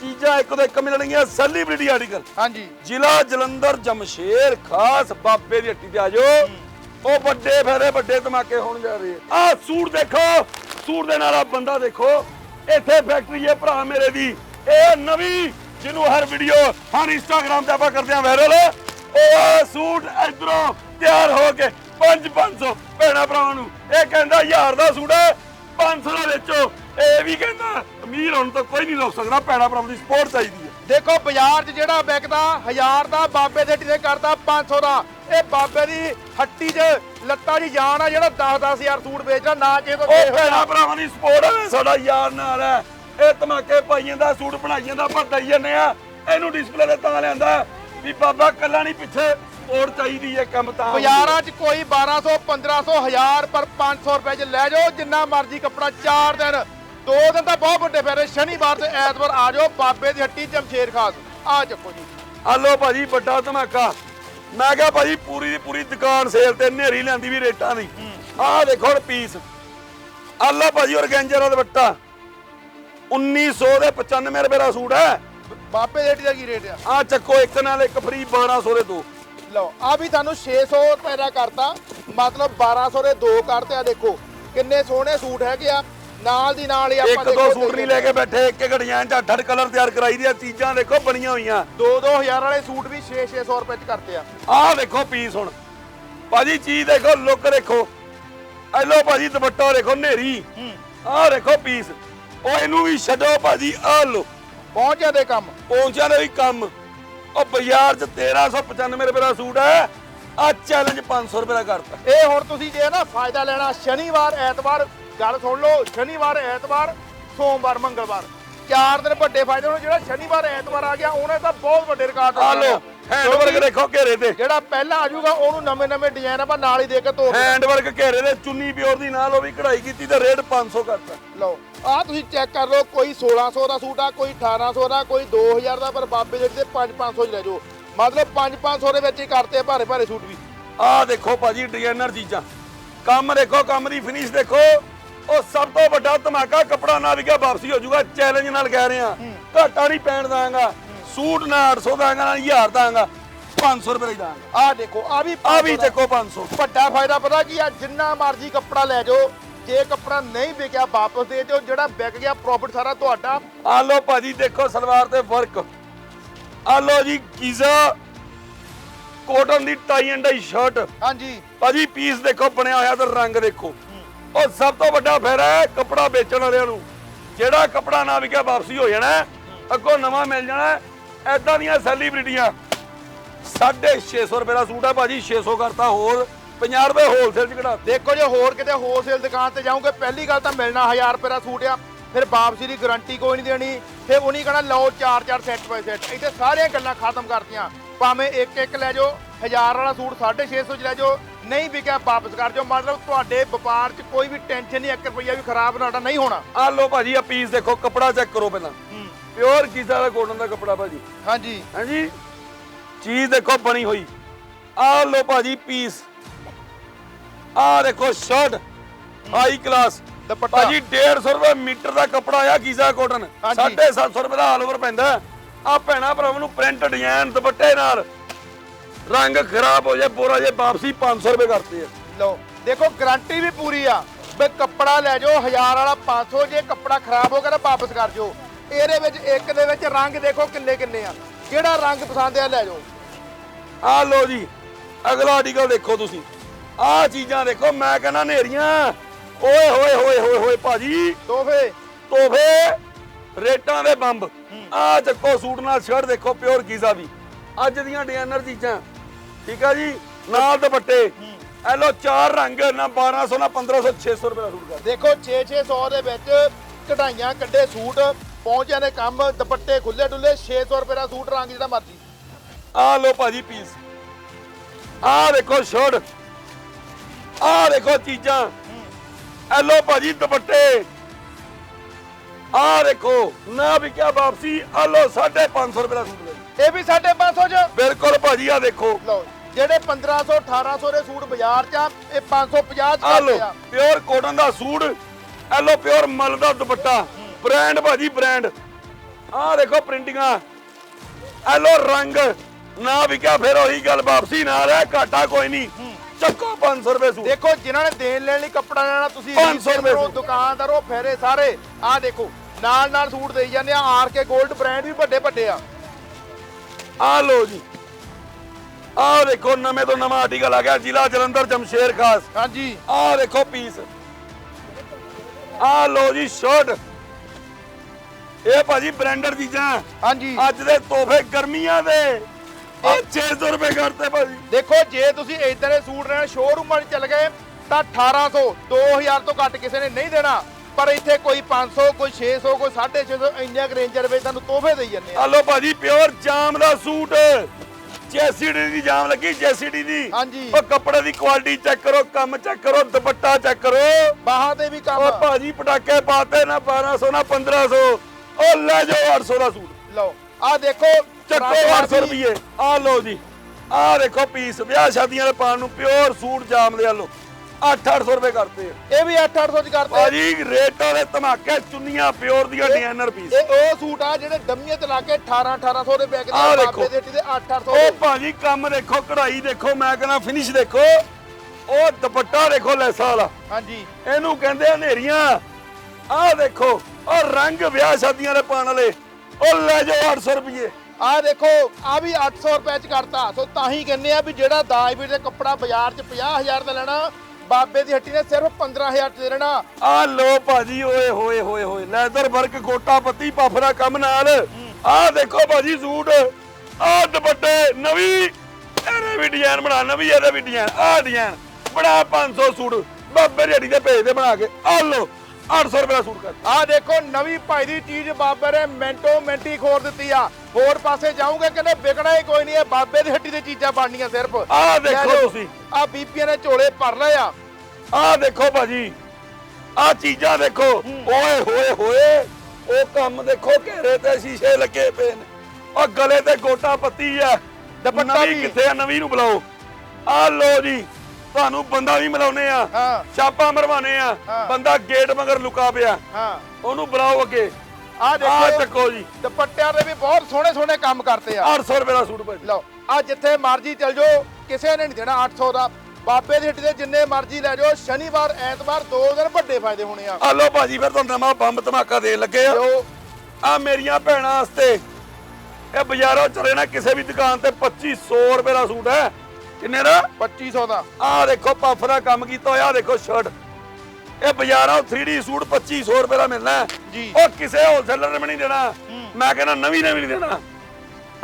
ਚੀਜ਼ਾਂ ਇੱਕ ਤੋਂ ਇੱਕ ਮਿਲਣਗੀਆਂ ਸੈਲੀਬ੍ਰਿਟੀ ਆਰਟੀਕਲ ਹਾਂਜੀ। ਜ਼ਿਲ੍ਹਾ ਜਲੰਧਰ ਜਮਸ਼ੇਰ ਖਾਸ ਬਾਬੇ ਦੀ ਹੱਟੀ ਤੇ ਆ ਜਾਓ। ਉਹ ਵੱਡੇ ਫੇਰੇ ਵੱਡੇ ਧਮਾਕੇ ਹੋਣ ਜਾ ਰਹੇ ਆ। ਆਹ ਸੂਟ ਦੇਖੋ ਸੂਟ ਦੇ ਨਾਲ ਆ ਬੰਦਾ ਦੇਖੋ। ਇੱਥੇ ਫੈਕਟਰੀ ਹੈ ਭਰਾ ਮੇਰੇ ਦੀ। ਇਹ ਨਵੀਂ ਜਿਹਨੂੰ ਹਰ ਵੀਡੀਓ ਹਰ ਇੰਸਟਾਗ੍ਰam ਤੇ ਆਪਾਂ ਕਰਦੇ ਆ ਵਾਇਰਲ ਉਹ ਸੂਟ ਇਧਰੋਂ ਤਿਆਰ ਹੋ ਕੇ 5-500 ਭੈਣਾ ਭਰਾਵਾਂ ਨੂੰ। ਇਹ ਕਹਿੰਦਾ ਹਜ਼ਾਰ ਦਾ ਸੂਟ ਹੈ 500 ਦਾ ਵੇਚੋ। ਇਹ ਵੀ ਕਹਿੰਦਾ ਅਮੀਰ ਹੁਣ ਤਾਂ ਕੋਈ ਨਹੀਂ ਰੋਕ ਸਕਦਾ ਭੈਣਾ ਭਰਾਵਾਂ ਦੀ ਸਪੋਰਟ ਚਾਹੀਦੀ ਹੈ। ਦੇਖੋ ਬਾਜ਼ਾਰ 'ਚ ਜਿਹੜਾ ਵਿਕਦਾ 1000 ਦਾ ਬਾਬੇ ਦੇ ਤੇ ਕਰਦਾ 500 ਦਾ। ਇਹ ਬਾਬੇ ਦੀ ਹੱਟੀ 'ਚ ਲੱਤਾਂ 'ਚ ਜਾਨ ਆ ਜਿਹੜਾ 10-10 ਹਜ਼ਾਰ ਸੂਟ ਵੇਚਦਾ ਨਾ ਕਿਸੇ ਤੋਂ ਉਹ ਭੈਣਾ ਭਰਾਵਾਂ ਦੀ ਸਪੋਰਟ ਸਾਡਾ ਯਾਰ ਨਾਲ ਹੈ। ਇਹ ਧਮਾਕੇ ਪਾਈਆਂ ਦਾ ਸੂਟ ਬਣਾਈਆਂ ਦਾ ਆਪਾਂ ਦਈ ਜੰਨੇ ਆ ਇਹਨੂੰ ਡਿਸਪਲੇ ਤੇ ਤਾਂ ਲਿਆਂਦਾ ਵੀ ਬਾਬਾ ਕੱਲਾ ਨਹੀਂ ਪਿੱਛੇ ਸਪੋਰਟ ਚਾਹੀਦੀ ਹੈ ਕੰਮ ਤਾਂ। ਬਾਜ਼ਾਰਾਂ 'ਚ ਕੋਈ 1200 1500 1000 ਪਰ 500 ਰੁਪਏ 'ਚ ਲੈ ਜਾਓ ਜਿੰਨਾ ਮਰਜ਼ੀ ਕੱਪੜਾ 4 ਦਿਨ 2 ਦਿਨ ਤਾਂ ਬਹੁਤ ਵੱਡੇ ਫੇਰੇ ਸ਼ਨੀਵਾਰ ਤੇ ਐਤਵਾਰ ਆ ਜਾਓ ਬਾਬੇ ਦੀ ਹੱਟੀ ਜਮਸ਼ੇਰ ਖਾਸ ਆ ਚੱਕੋ ਜੀ। ਆਲੋ ਭਾਜੀ ਵੱਡਾ ਧਮਾਕਾ। ਮੈਂ ਕਿਹਾ ਭਾਜੀ ਪੂਰੀ ਦੀ ਪੂਰੀ ਦੁਕਾਨ ਸੇਲ ਤੇ ਨੇਰੀ ਲੈਂਦੀ ਵੀ ਰੇਟਾਂ ਦੀ। ਆਹ ਦੇਖੋ ਹੁਣ ਪੀਸ ਆਲੋ ਭਾਜੀ ਔਰਗੈਂਜਰ ਦਾ ਦੁਪੱਟਾ। 1900 ਦੇ 95 ਰੁਪਏ ਦਾ ਸੂਟ ਹੈ। ਬਾਬੇ ਦੀ ਹੱਟੀ ਦਾ ਕੀ ਰੇਟ ਆ? ਆਹ ਚੱਕੋ ਇੱਕ ਨਾਲ ਇੱਕ ਫ੍ਰੀ 1200 ਦੇ ਦੋ। ਲਓ ਆ ਵੀ ਤੁਹਾਨੂੰ 600 ਰੁਪਏ ਦਾ ਕਰਤਾ। ਮਤਲਬ 1200 ਦੇ ਦੋ ਕਰਤੇ ਆ ਦੇਖੋ ਕਿੰਨੇ ਸੋਹਣੇ ਸੂਟ ਹੈਗੇ ਆ। ਨਾਲ ਦੀ ਨਾਲ ਹੀ ਆਪਾਂ ਇੱਕ ਦੋ ਸੂਟ ਨਹੀਂ ਲੈ ਕੇ ਬੈਠੇ ਇੱਕ ਇੱਕ ਡਿਜ਼ਾਈਨ ਅੱਠ ਅੱਠ ਕਲਰ ਤਿਆਰ ਕਰਾਈ ਦੀਆਂ ਚੀਜ਼ਾਂ ਦੇਖੋ ਬਣੀਆਂ ਹੋਈਆਂ। 2-2000 ਵਾਲੇ ਸੂਟ ਵੀ 6-600 ਰੁਪਏ ਚ ਕਰਤੇ ਆ। ਆਹ ਦੇਖੋ ਪੀਸ ਹੁਣ। ਭਾਜੀ ਚੀਜ਼ ਦੇਖੋ ਲੁੱਕ ਦੇਖੋ। ਐ ਲੋ ਭਾਜੀ ਦੁਪੱਟਾ ਦੇਖੋ ਨੇਰੀ ਆਹ ਦੇਖੋ ਪੀਸ ਉਹ ਇਹਨੂੰ ਵੀ ਛੱਡੋ ਭਾਜੀ ਆਹ ਲੋ ਪਹੁੰਚ ਜਾਂਦੇ ਕੰਮ। ਪਹੁੰਚਿਆ ਦੇ ਵੀ ਕੰਮ। ਉਹ ਬਾਜ਼ਾਰ 'ਚ 1395 ਰੁਪਏ ਦਾ ਸੂਟ ਹੈ। ਆ ਚੈਲੰਜ 500 ਰੁਪਏ ਦਾ ਕਰਤਾ। ਇਹ ਹੁਣ ਤੁਸੀਂ ਜੇ ਨਾ ਫਾਇਦਾ ਲੈਣਾ ਸ਼ਨੀਵਾਰ ਐਤਵਾਰ ਗੱਲ ਸੁਣ ਲਓ ਸ਼ਨੀਵਾਰ ਐਤਵਾਰ ਸੋਮਵਾਰ ਮੰਗਲਵਾਰ। ਚਾਰ ਦਿਨ ਵੱਡੇ ਫਾਇਦੇ ਹੋਣ ਜਿਹੜਾ ਸ਼ਨੀਵਾਰ ਐਤਵਾਰ ਆ ਗਿਆ ਉਹਨੇ ਤਾਂ ਬਹੁਤ ਵੱਡੇ ਰਿਕਾਰਡ ਆ। ਲੋ ਹੈਂਡਵਰਕ ਦੇਖੋ ਘੇਰੇ ਤੇ। ਜਿਹੜਾ ਪਹਿਲਾਂ ਆ ਜਾਊਗਾ ਉਹਨੂੰ ਨਵੇਂ ਨਵੇਂ ਡਿਜ਼ਾਈਨ ਆਪਾਂ ਨਾਲ ਹੀ ਦੇ ਕੇ ਕੇ ਹੈਂਡਵਰਕ ਘੇਰੇ ਤੇ ਚੁੰਨੀ ਪਿਓਰ ਦੀ ਨਾਲ ਉਹ ਵੀ ਕਢਾਈ ਕੀਤੀ ਤੇ ਰੇਟ 500 ਕਰਤਾ ਲਓ ਆ ਤੁਸੀਂ ਚੈੱਕ ਕਰ ਲਓ ਕੋਈ 1600 ਦਾ ਸੂਟ ਆ ਕੋਈ 1800 ਦਾ ਕੋਈ 2000 ਦਾ ਪਰ ਬਾਬੇ ਦੇ ਤੇ 5-500 ਚ ਲੈ ਜਾਓ। ਮਤਲਬ 5-500 ਦੇ ਵਿੱਚ ਹੀ ਕਰਤੇ ਭਾਰੇ ਭਾਰੇ ਸੂਟ ਵੀ। ਆਹ ਦੇਖੋ ਭਾਜੀ ਡਿਜ਼ਾਈਨਰ ਚੀਜ਼ਾਂ। ਕੰਮ ਦੇਖੋ ਕੰਮ ਦੀ ਫਿਨਿਸ਼ ਦੇਖੋ। ਉਹ ਸਭ ਤੋਂ ਵੱਡਾ ਧਮਾਕਾ ਕਪੜਾ ਨਾ ਵਿਕਿਆ ਵਾਪਸੀ ਹੋ ਜਾਊਗਾ ਚੈਲੰਜ ਨਾਲ ਕਹਿ ਰਹੇ। ਆ ਘਾਟਾ ਨਹੀਂ ਪੈਣ ਦਾਂਗਾ ਸੂਟ ਨਾ 800 ਦਾਂਗਾ ਨਾ 1000 ਦਾਂਗਾ 500 ਰੁਪਏ ਦਾ ਆ ਦੇਖੋ ਆ ਵੀ ਆ ਵੀ 500 ਦਾ। ਚੱਕੋ 500 ਵੱਡਾ ਫਾਇਦਾ ਪਤਾ ਕੀ ਆ? ਜਿੰਨਾ ਮਰਜ਼ੀ ਕੱਪੜਾ ਲੈ ਜਾਓ ਜੇ ਕੱਪੜਾ ਨਹੀਂ ਵਿਕਿਆ ਵਾਪਸ ਦੇ ਦਿਓ। ਜਿਹੜਾ ਵਿਕ ਗਿਆ ਪ੍ਰੋਫਿਟ ਸਾਰਾ ਤੁਹਾਡਾ। ਆ ਲੋ ਭਾਜੀ ਦੇਖੋ ਸਲਵਾਰ ਤੇ ਵਰਕ ਆ ਲੋ ਜੀ ਕੀਜ਼ਾ ਕੋਟਨ ਦੀ ਟਾਈ ਐਂਡ ਡਾਈ ਸ਼ਰਟ ਹਾਂਜੀ। ਭਾਜੀ ਪੀਸ ਦੇਖੋ ਬਣਿਆ ਹੋਇਆ ਤੇ ਰੰਗ ਦੇਖੋ। ਉਹ ਸਭ ਤੋਂ ਵੱਡਾ ਫਾਇਦਾ ਹੈ ਕੱਪੜਾ ਵੇਚਣ ਵਾਲਿਆਂ ਨੂੰ। ਜਿਹੜਾ ਕੱਪੜਾ ਨਾ ਵਿਕਿਆ ਵਾਪਸੀ ਹੋ ਜਾਣਾ ਅੱਗੋਂ ਨਵਾਂ ਮਿਲ ਜਾਣਾ ਏਦਾਂ ਦੀਆਂ ਸੈਲੀਬ੍ਰਿਟੀਆਂ। 650 ਰੁਪਏ ਦਾ ਸੂਟ ਹੈ ਭਾਜੀ 600 ਕਰਤਾ ਹੋਰ 50 ਰੁਪਏ ਹੋਲਸੇਲ ਚ ਕਢਾ। ਦੇਖੋ ਜੇ ਹੋਰ ਕਿਤੇ ਹੋਲਸੇਲ ਦੁਕਾਨ ਤੇ ਜਾਓਗੇ ਪਹਿਲੀ ਗੱਲ ਤਾਂ ਮਿਲਣਾ 1000 ਰੁਪਏ ਦਾ ਸੂਟ ਆ ਫਿਰ ਵਾਪਸੀ ਦੀ ਗਾਰੰਟੀ ਕੋਈ ਨਹੀਂ ਦੇਣੀ ਫਿਰ ਉਹਨੀ ਕਹਣਾ ਲਓ 4-4 ਸੈੱਟ ਬਾਈ ਸੈੱਟ ਇੱਥੇ ਸਾਰੀਆਂ ਗੱਲਾਂ ਖਤਮ ਕਰਤੀਆਂ। ਭਾਵੇਂ ਇੱਕ ਇੱਕ ਲੈ ਜਾਓ 1000 ਵਾਲਾ ਸੂਟ 650 ਚ ਲੈ ਜਾਓ ਨਹੀਂ ਵਿਕਿਆ ਵਾਪਸ ਕਰ ਜਾਓ ਮਤਲਬ ਤੁਹਾਡੇ ਵਪਾਰ 'ਚ ਕੋਈ ਵੀ ਟੈਨਸ਼ਨ ਨਹੀਂ 1 ਰੁਪਈਆ ਵੀ ਖਰਾਬ ਤੁਹਾਡਾ ਨਹੀਂ ਹੋਣਾ। ਆ ਲੋ ਭਾਜੀ ਆ ਪੀਸ ਦੇਖੋ ਕੱਪੜਾ ਚੈੱਕ ਕਰੋ ਪਹਿਲਾਂ। ਪਿਓਰ ਕੀਜ਼ਾ ਦਾ ਕੋਟਨ ਦਾ ਕੱਪੜਾ ਭਾਜੀ। ਹਾਂਜੀ। ਹਾਂਜੀ। ਚੀਜ਼ ਦੇਖੋ ਬਣੀ ਹੋਈ। ਆ ਲੋ ਭਾਜੀ ਪੀਸ। ਆ ਦੇਖੋ ਸ਼ਰਟ ਹਾਈ ਕਲਾਸ ਦੁਪੱਟਾ। ਭਾਜੀ 150 ਰੁਪਏ ਮੀਟਰ ਦਾ ਕੱਪੜਾ ਆ ਗੀਜ਼ਾ ਕੋਟਨ ਹਾਂਜੀ। 750 ਰੁਪਏ ਦਾ ਆਲ ਓਵਰ ਪੈਂਦਾ। ਆ ਭੈਣਾ ਭਰਾਵਾਂ ਨੂੰ ਪ੍ਰਿੰਟ ਡਿਜ਼ਾਈਨ ਦੁਪੱਟੇ ਨਾਲ। ਰੰਗ ਖਰਾਬ ਹੋ ਜਾਏ ਬੋਰਾ ਜੇ ਵਾਪਸੀ 500 ਰੁਪਏ ਕਰਤੇ ਆ। ਲਓ ਦੇਖੋ ਗਾਰੰਟੀ ਵੀ ਪੂਰੀ ਆ। ਵੀ ਕੱਪੜਾ ਲੈ ਜਾਓ 1000 ਵਾਲਾ 500 ਜੇ ਕੱਪੜਾ ਖਰਾਬ ਹੋ ਗਿਆ ਤਾਂ ਵਾਪਸ ਕਰ ਜਾਓ। ਇਹਦੇ ਵਿੱਚ ਇੱਕ ਦੇ ਵਿੱਚ ਰੰਗ ਦੇਖੋ ਕਿੰਨੇ ਕਿੰਨੇ ਆ। ਜਿਹੜਾ ਰੰਗ ਪਸੰਦ ਆ ਲੈ ਜਾਓ। ਆ ਲੋ ਜੀ ਅਗਲਾ ਆਰਟੀਕਲ ਦੇਖੋ ਤੁਸੀਂ। ਆ ਚੀਜ਼ਾਂ ਦੇਖੋ ਮੈਂ ਕਹਿੰਦਾ ਨੇਰੀਆਂ ਓਏ ਹੋਏ ਹੋਏ ਹੋਏ ਹੋਏ ਭਾਜੀ। ਤੋਹਫੇ। ਤੋਹਫੇ ਰੇਟਾਂ ਦੇ ਬੰਬ। ਆ ਚੱਕੋ ਸੂਟ ਨਾਲ ਸ਼ਰਟ ਦੇਖੋ ਪਿਓਰ ਗੀਜ਼ਾ ਵੀ। ਅੱਜ ਦੀਆਂ ਡਿਜ਼ਾਈਨਰ ਚੀਜ਼ਾਂ। ਠੀਕ ਆ ਜੀ? ਨਾਲ ਦੁਪੱਟੇ। ਐ ਲੋ ਚਾਰ ਰੰਗ ਨਾ 1200 ਨਾ 1500 600 ਰੁਪਏ ਦਾ ਸੂਟ ਕਰ ਦੇਖੋ 6-600 ਦੇ ਵਿੱਚ ਕਢਾਈਆਂ ਕੱਢੇ ਸੂਟ। ਪਹੁੰਚਿਆ ਨੇ ਕੰਮ ਦੁਪੱਟੇ ਖੁੱਲੇ ਡੁੱਲੇ 600 ਰੁਪਏ ਦਾ ਸੂਟ ਰੰਗ ਜਿਹੜਾ ਮਰਜ਼ੀ। ਆ ਲੋ ਭਾਜੀ ਪੀਸ ਆ ਦੇਖੋ ਸ਼ਰਟ ਆ ਦੇਖੋ ਚੀਜ਼ਾਂ। ਐ ਲੋ ਭਾਜੀ ਦੁਪੱਟੇ। ਆ ਦੇਖੋ ਨਾ ਵੀ ਕਿਆ ਵਾਪਸੀ ਆ ਲੋ 550 ਰੁਪਏ ਦਾ ਸੂਟ ਲੈ ਇਹ ਵੀ 550 ਚ? ਬਿਲਕੁਲ ਭਾਜੀ ਆ ਦੇਖੋ। ਲਓ ਜਿਹੜੇ 1500 1800 ਦੇ ਸੂਟ ਬਾਜ਼ਾਰ 'ਚ ਆ ਇਹ 550 'ਚ ਆ ਲੋ ਪਿਓਰ ਕੋਟਨ ਦਾ ਸੂਟ ਆ ਲੋ ਪਿਓਰ ਮਲ ਦਾ ਦੁਪੱਟਾ। ਬ੍ਰਾਂਡ ਭਾਜੀ ਬ੍ਰਾਂਡ। ਆ ਦੇਖੋ ਪ੍ਰਿੰਟਿੰਗਾਂ। ਆ ਲੋ ਰੰਗ। ਨਾ ਵਿਕਿਆ ਫਿਰ ਉਹੀ ਗੱਲ ਵਾਪਸੀ ਨਾਲ ਹੈ ਘਾਟਾ ਕੋਈ ਨਹੀਂ। ਚੱਕੋ 500 ਰੁਪਏ ਸੂਟ। ਦੇਖੋ ਜਿਨ੍ਹਾਂ ਨੇ ਦੇਣ ਲੈਣ ਲਈ ਕੱਪੜਾ ਲੈਣਾ ਤੁਸੀਂ 500 ਰੁਪਏ ਸੂਟ। ਦੁਕਾਨਦਾਰ ਫੇਰੇ ਸਾਰੇ। ਆ ਦੇਖੋ ਨਾਲ ਨਾਲ ਸੂਟ ਦੇਈ ਜਾਂਦੇ ਆ। ਆਰ ਕੇ 골ਡ ਬ੍ਰਾਂਡ ਵੀ ਵੱਡੇ ਵੱਡੇ ਆ। ਆ ਲੋ ਜੀ। ਆ ਦੇਖੋ ਨਵੇਂ ਤੋਂ ਨਵਾਂ ਆਰਟੀਕਲ ਆ ਗਿਆ ਜ਼ਿਲ੍ਹਾ ਜਲੰਧਰ ਜਮਸ਼ੇਰ ਖਾਸ। ਹਾਂਜੀ। ਆ ਦੇਖੋ ਪੀਸ ਆ ਲੋ ਜੀ ਸ਼ਰਟ ਇਹ ਭਾਜੀ ਬ੍ਰਾਂਡਡ ਚੀਜ਼ਾਂ। ਹਾਂਜੀ। ਅੱਜ ਦੇ ਤੋਹਫੇ ਗਰਮੀਆਂ ਦੇ। ਇਹ 600 ਰੁਪਏ ਕਰਤੇ ਭਾਜੀ। ਦੇਖੋ ਜੇ ਤੁਸੀਂ ਇਦਾਂ ਦੇ ਸੂਟ ਲੈਣ ਸ਼ੋਰੂਮਾਂ 'ਚ ਚੱਲ ਗਏ ਤਾਂ 1800 2000 ਤੋਂ ਘੱਟ ਕਿਸੇ ਨੇ ਨਹੀਂ ਦੇਣਾ। ਪਰ ਇੱਥੇ ਕੋਈ 500 ਕੋਈ 600 ਕੋਈ 650 ਇੰਨੀਆਂ ਕੁ ਰੇਂਜ ਰਵੇ ਤੁਹਾਨੂੰ ਤੋਹਫੇ ਦੇਈ ਜਾਂਦੇ ਆ। ਆ ਲੋ ਭਾਜੀ ਪਿਓਰ ਜਾਮ ਦਾ ਸੂਟ। ਜੈਸੀਡੀ ਦੀ ਜਾਮ ਲੱਗੀ ਜੈਸੀਡੀ ਦੀ। ਹਾਂਜੀ। ਉਹ ਕੱਪੜੇ ਦੀ ਕੁਆਲਿਟੀ ਚੈੱਕ ਕਰੋ ਕੰਮ ਚੈੱਕ ਕਰੋ ਦੁਪੱਟਾ ਚੈੱਕ ਕਰੋ। ਬਾਹਾਂ ਤੇ ਵੀ ਕੰਮ ਉਹ ਭਾਜੀ ਪਟਾਕੇ ਪਾਤੇ ਨਾ 1200 ਨਾ 1500 ਉਹ ਲੈ ਜਾਓ 800 ਦਾ ਸੂਟ। ਲਓ ਆ ਦੇਖੋ ਚੱਕੋ 800 ਰੁਪਏ ਆ ਲਓ ਜੀ। ਆ ਦੇਖੋ ਪੀਸ ਵਿਆਹ ਸ਼ਾਦੀਆਂ ਦੇ ਪਾਣ ਨੂੰ ਪਿਓਰ ਸੂਟ ਜਾਮ ਦੇ ਆ ਲਓ 8-800 ਰੁਪਏ ਕਰਤੇ ਆ। ਇਹ ਵੀ 8-800 ਚ ਕਰਤੇ ਭਾਜੀ ਰੇਟਾਂ ਦੇ ਧਮਾਕੇ ਚੁੰਨੀਆਂ ਪਿਓਰ ਦੀਆਂ ਡਿਜ਼ਾਈਨਰ ਪੀਸ ਇਹ ਉਹ ਸੂਟ ਆ ਜਿਹੜੇ ਡੰਮੀਆਂ ਤੇ ਲਾ ਕੇ 18-1800 ਦੇ ਵਿਕਦੇ ਆਹ ਆ ਦੇਖੋ। ਬਾਬੇ ਦੇ ਹੱਟੀ ਦੇ 8-800 ਉਹ ਦੇ। ਭਾਜੀ ਕੰਮ ਦੇਖੋ ਕਢਾਈ ਦੇਖੋ ਮੈਂ ਕਹਿੰਦਾ ਫਿਨਿਸ਼ ਦੇਖੋ। ਉਹ ਦੁਪੱਟਾ ਦੇਖੋ ਲੈਸਾਂ ਵਾਲਾ। ਹਾਂਜੀ। ਇਹਨੂੰ ਕਹਿੰਦੇ ਆ ਹਨੇਰੀਆਂ। ਆਹ ਦੇਖੋ ਉਹ ਰੰਗ ਵਿਆਹ ਸ਼ਾਦੀਆਂ ਦੇ ਪਾਣ ਵਾਲੇ। ਉਹ ਲੈ ਜਾਓ 800 ਰੁਪਏ ਆ ਦੇਖੋ ਆ ਵੀ 800 ਰੁਪਏ ਚ ਕਰਤਾ। ਸੋ ਤਾਂ ਹੀ ਕਹਿੰਦੇ ਆ ਵੀ ਜਿਹੜਾ ਦਾਜ ਵੀਰ ਦੇ ਕੱਪੜਾ ਬਾਜ਼ਾਰ ਚ 50000 ਦਾ ਲੈਣਾ ਬਾਬੇ ਦੀ ਹੱਟੀ ਨੇ ਸਿਰਫ 15000 ਚ ਦੇ ਦੇਣਾ ਆ ਲੋ ਭਾਜੀ ਓਏ ਹੋਏ ਹੋਏ ਹੋਏ। ਲੈਦਰ ਵਰਕ ਗੋਟਾ ਪੱਤੀ ਪਫ ਦਾ ਕੰਮ ਨਾਲ। ਆਹ ਦੇਖੋ ਭਾਜੀ ਸੂਟ। ਆਹ ਦੁਪੱਟੇ ਨਵੀਂ ਇਹਦੇ ਵੀ ਡਿਜ਼ਾਈਨ ਬਣਾ ਨਵੀਂ ਇਹਦੇ ਵੀ ਡਿਜ਼ਾਈਨ ਆਹ ਡਿਜ਼ਾਈਨ ਬਣਾ 500 ਸੂਟ। ਬਾਬੇ ਦੇ ਭੇਜ ਦੇ ਬਣਾ ਕੇ। ਆ ਲੋ 800 ਰੁਪਏ ਦਾ ਸੂਟ ਕਰ ਆ ਦੇਖੋ ਨਵੀਂ ਭਾਈ ਦੀ ਚੀਜ਼ ਬਾਬੇ ਨੇ ਮੈਂਟੋ ਮੈਂਟੀ ਖੋਰ ਦਿੱਤੀ ਆ। ਹੋਰ ਪਾਸੇ ਜਾਊਂਗੇ ਕਹਿੰਦੇ ਵਿਕਣਾ ਹੀ ਕੋਈ ਨਹੀਂ ਇਹ ਬਾਬੇ ਦੀ ਹੱਟੀ ਦੇ ਚੀਜ਼ਾਂ ਬਣਨੀਆਂ ਸਿਰਫ। ਆਹ ਦੇਖੋ ਤੁਸੀਂ। ਆ ਬੀਬੀਆਂ ਨੇ ਝੋਲੇ ਭਰ ਲਏ ਆ। ਆਹ ਦੇਖੋ ਭਾਜੀ ਆਹ ਚੀਜ਼ਾਂ ਦੇਖੋ। ਓਏ ਹੋਏ ਹੋਏ ਉਹ ਕੰਮ ਦੇਖੋ ਘੇਰੇ ਤੇ ਸ਼ੀਸ਼ੇ ਲੱਗੇ ਪਏ ਨੇ। ਉਹ ਗਲੇ ਤੇ ਗੋਟਾ ਪੱਤੀ ਆ। ਦੁਪੱਟਾ ਵੀ। ਕਿੱਥੇ ਆ? ਨਵੀਂ ਨੂੰ ਬੁਲਾਓ। ਆਹ ਲੋ ਜੀ ਤੁਹਾਨੂੰ ਬੰਦਾ ਵੀ ਮਿਲਾਉਨੇ ਆ। ਹਾਂ। ਛਾਪਾ ਮਰਵਾਨੇ ਆ। ਬੰਦਾ ਗੇਟ ਮਗਰ ਲੁਕਾ ਪਿਆ। ਹਾਂ। ਉਹਨੂੰ ਬੁਲਾਓ ਅੱਗੇ। ਆ ਦੇਖੋ ਚੱਕੋ ਜੀ। ਦੁਪੱਟਿਆਂ ਦੇ ਵੀ ਬਹੁਤ ਸੋਹਣੇ ਸੋਹਣੇ ਕੰਮ ਕਰਤੇ ਆ। 800 ਰੁਪਏ ਦਾ ਸੂਟ ਭਾਜੀ ਲਓ ਆ ਜਿੱਥੇ ਮਰਜ਼ੀ ਚਲ ਜਾਓ ਕਿਸੇ ਨੇ ਨਹੀਂ ਦੇਣਾ 800 ਦਾ। ਬਾਬੇ ਦੀ ਹੱਟੀ ਦੇ ਜਿੰਨੇ ਮਰਜ਼ੀ ਲੈ ਜਾਓ ਸ਼ਨੀਵਾਰ ਐਤਵਾਰ ਦੋ ਦਿਨ ਵੱਡੇ ਫਾਇਦੇ ਹੋਣੇ ਆ। ਆ ਲੋ ਭਾਜੀ ਫਿਰ ਤੁਹਾਨੂੰ ਨਵਾਂ ਬੰਬ ਧਮਾਕਾ ਦੇਣ ਲੱਗੇ ਆ। ਆ ਮੇਰੀਆਂ ਭੈਣਾਂ ਵਾਸਤੇ। ਇਹ ਬਾਜ਼ਾਰੋਂ ਚਲੇ ਨਾ ਕਿਸੇ ਵੀ ਦੁਕਾਨ ਤੇ 2500 ਰੁਪਏ ਦਾ ਸੂਟ ਹੈ। ਕਿੰਨੇ ਦਾ? 2500 ਦਾ। ਆਹ ਦੇਖੋ ਪਫ ਦਾ ਕੰਮ ਕੀਤਾ ਹੋਇਆ ਆਹ ਦੇਖੋ ਸ਼ਰਟ ਇਹ ਬਾਜ਼ਾਰਾਂ 3D ਸੂਟ 2500 ਰੁਪਏ ਦਾ ਮਿਲਣਾ ਹੈ। ਜੀ। ਉਹ ਕਿਸੇ ਹੋਲਸੇਲਰ ਨੇ ਵੀ ਨਹੀਂ ਦੇਣਾ। ਮੈਂ ਕਹਿੰਦਾ ਨਵੀਂ ਨੇ ਵੀ ਨਹੀਂ ਦੇਣਾ।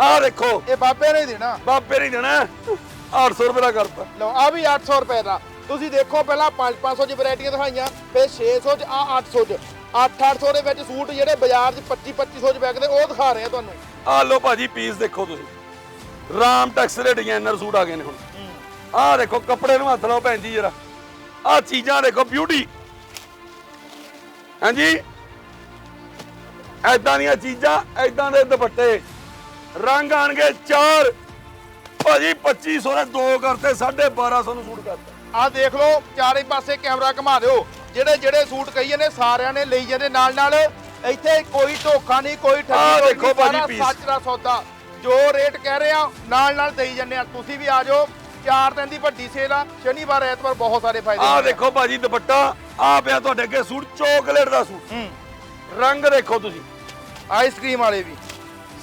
ਆਹ ਦੇਖੋ। ਇਹ ਬਾਬੇ ਨੇ ਹੀ ਦੇਣਾ। ਬਾਪੇ ਨਹੀਂ ਦੇਣਾ 800 ਰੁਪਏ ਦਾ ਕਰਤਾ। ਲਓ ਆ ਵੀ 800 ਰੁਪਏ ਦਾ। ਤੁਸੀਂ ਦੇਖੋ ਪਹਿਲਾਂ 5-500 ਚ ਵੈਰਾਈਟੀਆਂ ਦਿਖਾਈਆਂ ਫਿਰ 600 ਚ ਆ 800 ਚ। 8-800 ਦੇ ਵਿੱਚ ਸੂਟ ਜਿਹੜੇ ਬਾਜ਼ਾਰ 'ਚ 25-2500 ਚ ਵਿਕਦੇ ਉਹ ਦਿਖਾ ਰਹੇ ਆ ਤੁਹਾਨੂੰ। ਆਹ ਲੋ ਭਾਜੀ ਪੀਸ ਦੇਖੋ ਤੁਸੀਂ। ਰਾਮ ਟੈਕਸ ਦੇ ਡਿਜ਼ਾਈਨਰ ਸੂਟ ਆ ਗਏ ਨੇ ਹੁਣ। ਆਹ ਦੇਖੋ ਕੱਪੜੇ ਨੂੰ ਹੱਥ ਲਾਓ ਭੈਣ ਜੀ ਜਰਾ। ਆਹ ਚੀਜ਼ਾਂ ਦੇਖੋ ਬਿਊਟੀ ਹਾਂਜੀ? ਐਦਾਂ ਦੀਆਂ ਚੀਜ਼ਾਂ ਐਦਾਂ ਦੇ ਦੁਪੱਟੇ। ਰੰਗ ਆਣਗੇ ਚਾਰ। ਭਾਜੀ 2500 ਨੇ ਦੋ ਕਰਤੇ 1250 ਨੂੰ ਸੂਟ ਕਰਤਾ। ਆ ਦੇਖ ਲਓ ਚਾਰੇ ਪਾਸੇ ਕੈਮਰਾ ਘੁਮਾ ਦਿਓ। ਜਿਹੜੇ ਜਿਹੜੇ ਸੂਟ ਕਹੀਏ ਨੇ ਸਾਰਿਆਂ ਨੇ ਲਈ ਜਾਂਦੇ ਨਾਲ ਨਾਲ। ਇੱਥੇ ਕੋਈ ਧੋਖਾ ਨਹੀਂ ਕੋਈ ਠੱਗੀ ਕੋਈ ਦੇਖੋ ਨਹੀਂ, ਭਾਜੀ। ਸੱਚ ਦਾ ਸੌਦਾ। ਜੋ ਰੇਟ ਕਹਿ ਰਹੇ ਆ ਨਾਲ ਨਾਲ ਦੇਈ ਜਾਂਦੇ ਆ। ਤੁਸੀਂ ਵੀ ਆ ਜਾਓ। ਚਾਰ ਦਿਨ ਦੀ ਵੱਡੀ ਸੇਲ ਆ ਸ਼ਨੀਵਾਰ ਐਤਵਾਰ ਬਹੁਤ ਸਾਰੇ ਫਾਇਦੇ ਆ। ਦੇਖੋ ਭਾਜੀ ਦੁਪੱਟਾ ਆਹ ਪਿਆ ਤੁਹਾਡੇ ਅੱਗੇ ਸੂਟ ਚੋਕਲੇਟ ਦਾ ਸੂਟ। ਰੰਗ ਦੇਖੋ ਤੁਸੀਂ। ਆਈਸਕ੍ਰੀਮ ਵਾਲੇ ਵੀ।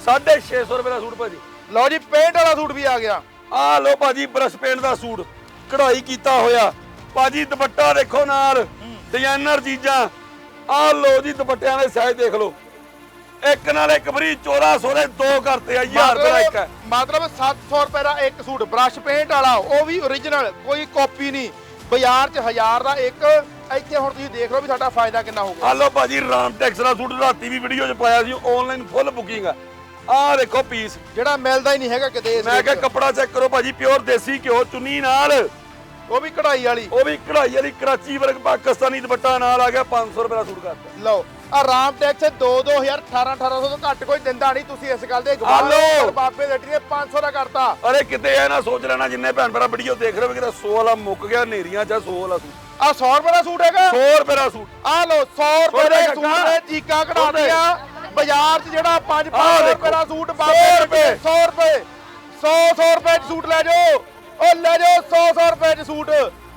650 ਰੁਪਏ ਦਾ ਸੂਟ ਭਾਜੀ। ਲਓ ਜੀ ਪੇਂਟ ਵਾਲਾ ਸੂਟ ਵੀ ਆ ਗਿਆ। ਆਹ ਲੋ ਭਾਜੀ ਬ੍ਰਸ਼ ਪੇਂਟ ਦਾ ਸੂਟ। ਕਢਾਈ ਕੀਤਾ ਹੋਇਆ। ਭਾਜੀ ਦੁਪੱਟਾ ਦੇਖੋ ਨਾਲ। ਡਿਜ਼ਾਈਨਰ ਚੀਜ਼ਾਂ। ਆਹ ਲੋ ਜੀ ਦੁਪੱਟਿਆਂ ਦੇ ਸਾਈਜ਼ ਦੇਖ ਲਓ। ਇੱਕ ਨਾਲ ਇੱਕ ਫਰੀ 1400 ਦੇ ਦੋ ਕਰਤੇ ਆ 1000 ਰੁਪਏ ਦਾ ਇੱਕ ਹੈ। ਮਤਲਬ 700 ਰੁਪਏ ਦਾ ਇੱਕ ਸੂਟ ਬ੍ਰਸ਼ ਪੇਂਟ ਵਾਲਾ ਉਹ ਵੀ origignal ਕੋਈ ਕਾਪੀ ਨਹੀਂ। ਬਾਜ਼ਾਰ 'ਚ 1000 ਦਾ ਇੱਕ ਇੱਥੇ ਹੁਣ ਤੁਸੀਂ ਦੇਖ ਲਓ ਵੀ ਸਾਡਾ ਫਾਇਦਾ ਕਿੰਨਾ ਹੋਊਗਾ ਆਹ ਲੋ ਭਾਜੀ ਰਾਮ ਟੈਕਸ ਦਾ ਸੂਟ ਰਾਤੀ ਵੀ ਵੀਡੀਓ 'ਚ ਪਾਇਆ ਸੀ ਆਨਲਾਈਨ ਫੁੱਲ ਬੁਕਿੰਗ ਆ। ਆਹ ਦੇਖੋ ਪੀਸ ਜਿਹੜਾ ਮਿਲਦਾ ਹੀ ਨਹੀਂ ਹੈਗਾ ਕਿਤੇ ਮੈਂ। ਕਿਹਾ ਕੱਪੜਾ ਚੈੱਕ ਕਰੋ ਭਾਜੀ ਪਿਓਰ ਦੇਸੀ ਘਿਓ ਚੁੰਨੀ ਨਾਲ। ਉਹ ਵੀ ਕਢਾਈ ਵਾਲੀ। ਉਹ ਵੀ ਕਢਾਈ ਵਾਲੀ ਕਰਾਚੀ ਵਰਗ ਪਾਕਿਸਤਾਨੀ ਦੁਪੱਟਾ ਨਾਲ ਆ ਗਿਆ 500 ਰੁਪਏ ਦਾ ਸੂਟ ਕਰਤਾ। ਲਓ ਆਰਾਮ ਟੈਕਸ 2 2018 1800 ਤੋਂ ਘੱਟ ਕੋਈ ਦਿੰਦਾ ਨਹੀਂ। ਤੁਸੀਂ ਇਸ ਗੱਲ ਦੇ ਆਲੋ। ਬਾਬੇ ਦੇ ਨੇ 500 ਦਾ ਕਰਤਾ। ਅਰੇ ਕਿਤੇ ਇਹ ਨਾ ਸੋਚ ਲੈਣਾ ਜਿੰਨੇ ਭੈਣ ਭਰਾ ਵੀਡੀਓ ਦੇਖ ਰਹੇ ਹੋ ਕਿ 100 ਵਾਲਾ ਮੁੱਕ ਗਿਆ ਨੇਰੀਆਂ ਚ 100 ਵਾਲਾ ਸੂਟ। ਆ 100 ਰੁਪਏ ਦਾ ਸੂਟ ਹੈਗਾ? 100 ਰੁਪਏ ਦਾ ਸੂਟ। ਆ ਲੋ 100 ਰੁਪਏ ਦੇ ਸੂਟ ਦੇ ਚੀਕਾਂ ਕਢਾਉਂਦੀਆਂ ਬਾਜ਼ਾਰ 'ਚ ਜਿਹੜਾ 5 ਆਹ 500 ਦੇਖੋ। ਰੁਪਏ ਦਾ ਸੂਟ ਬਾਬੇ ਸੌ ਰੁਪਏ। 100 ਰੁਪਏ। 100 100 ਰੁਪਏ 'ਚ ਸੂਟ ਲੈ ਜਾਓ। ਉਹ ਲੈ ਜਾਓ 100 100 ਰੁਪਏ 'ਚ ਸੂਟ।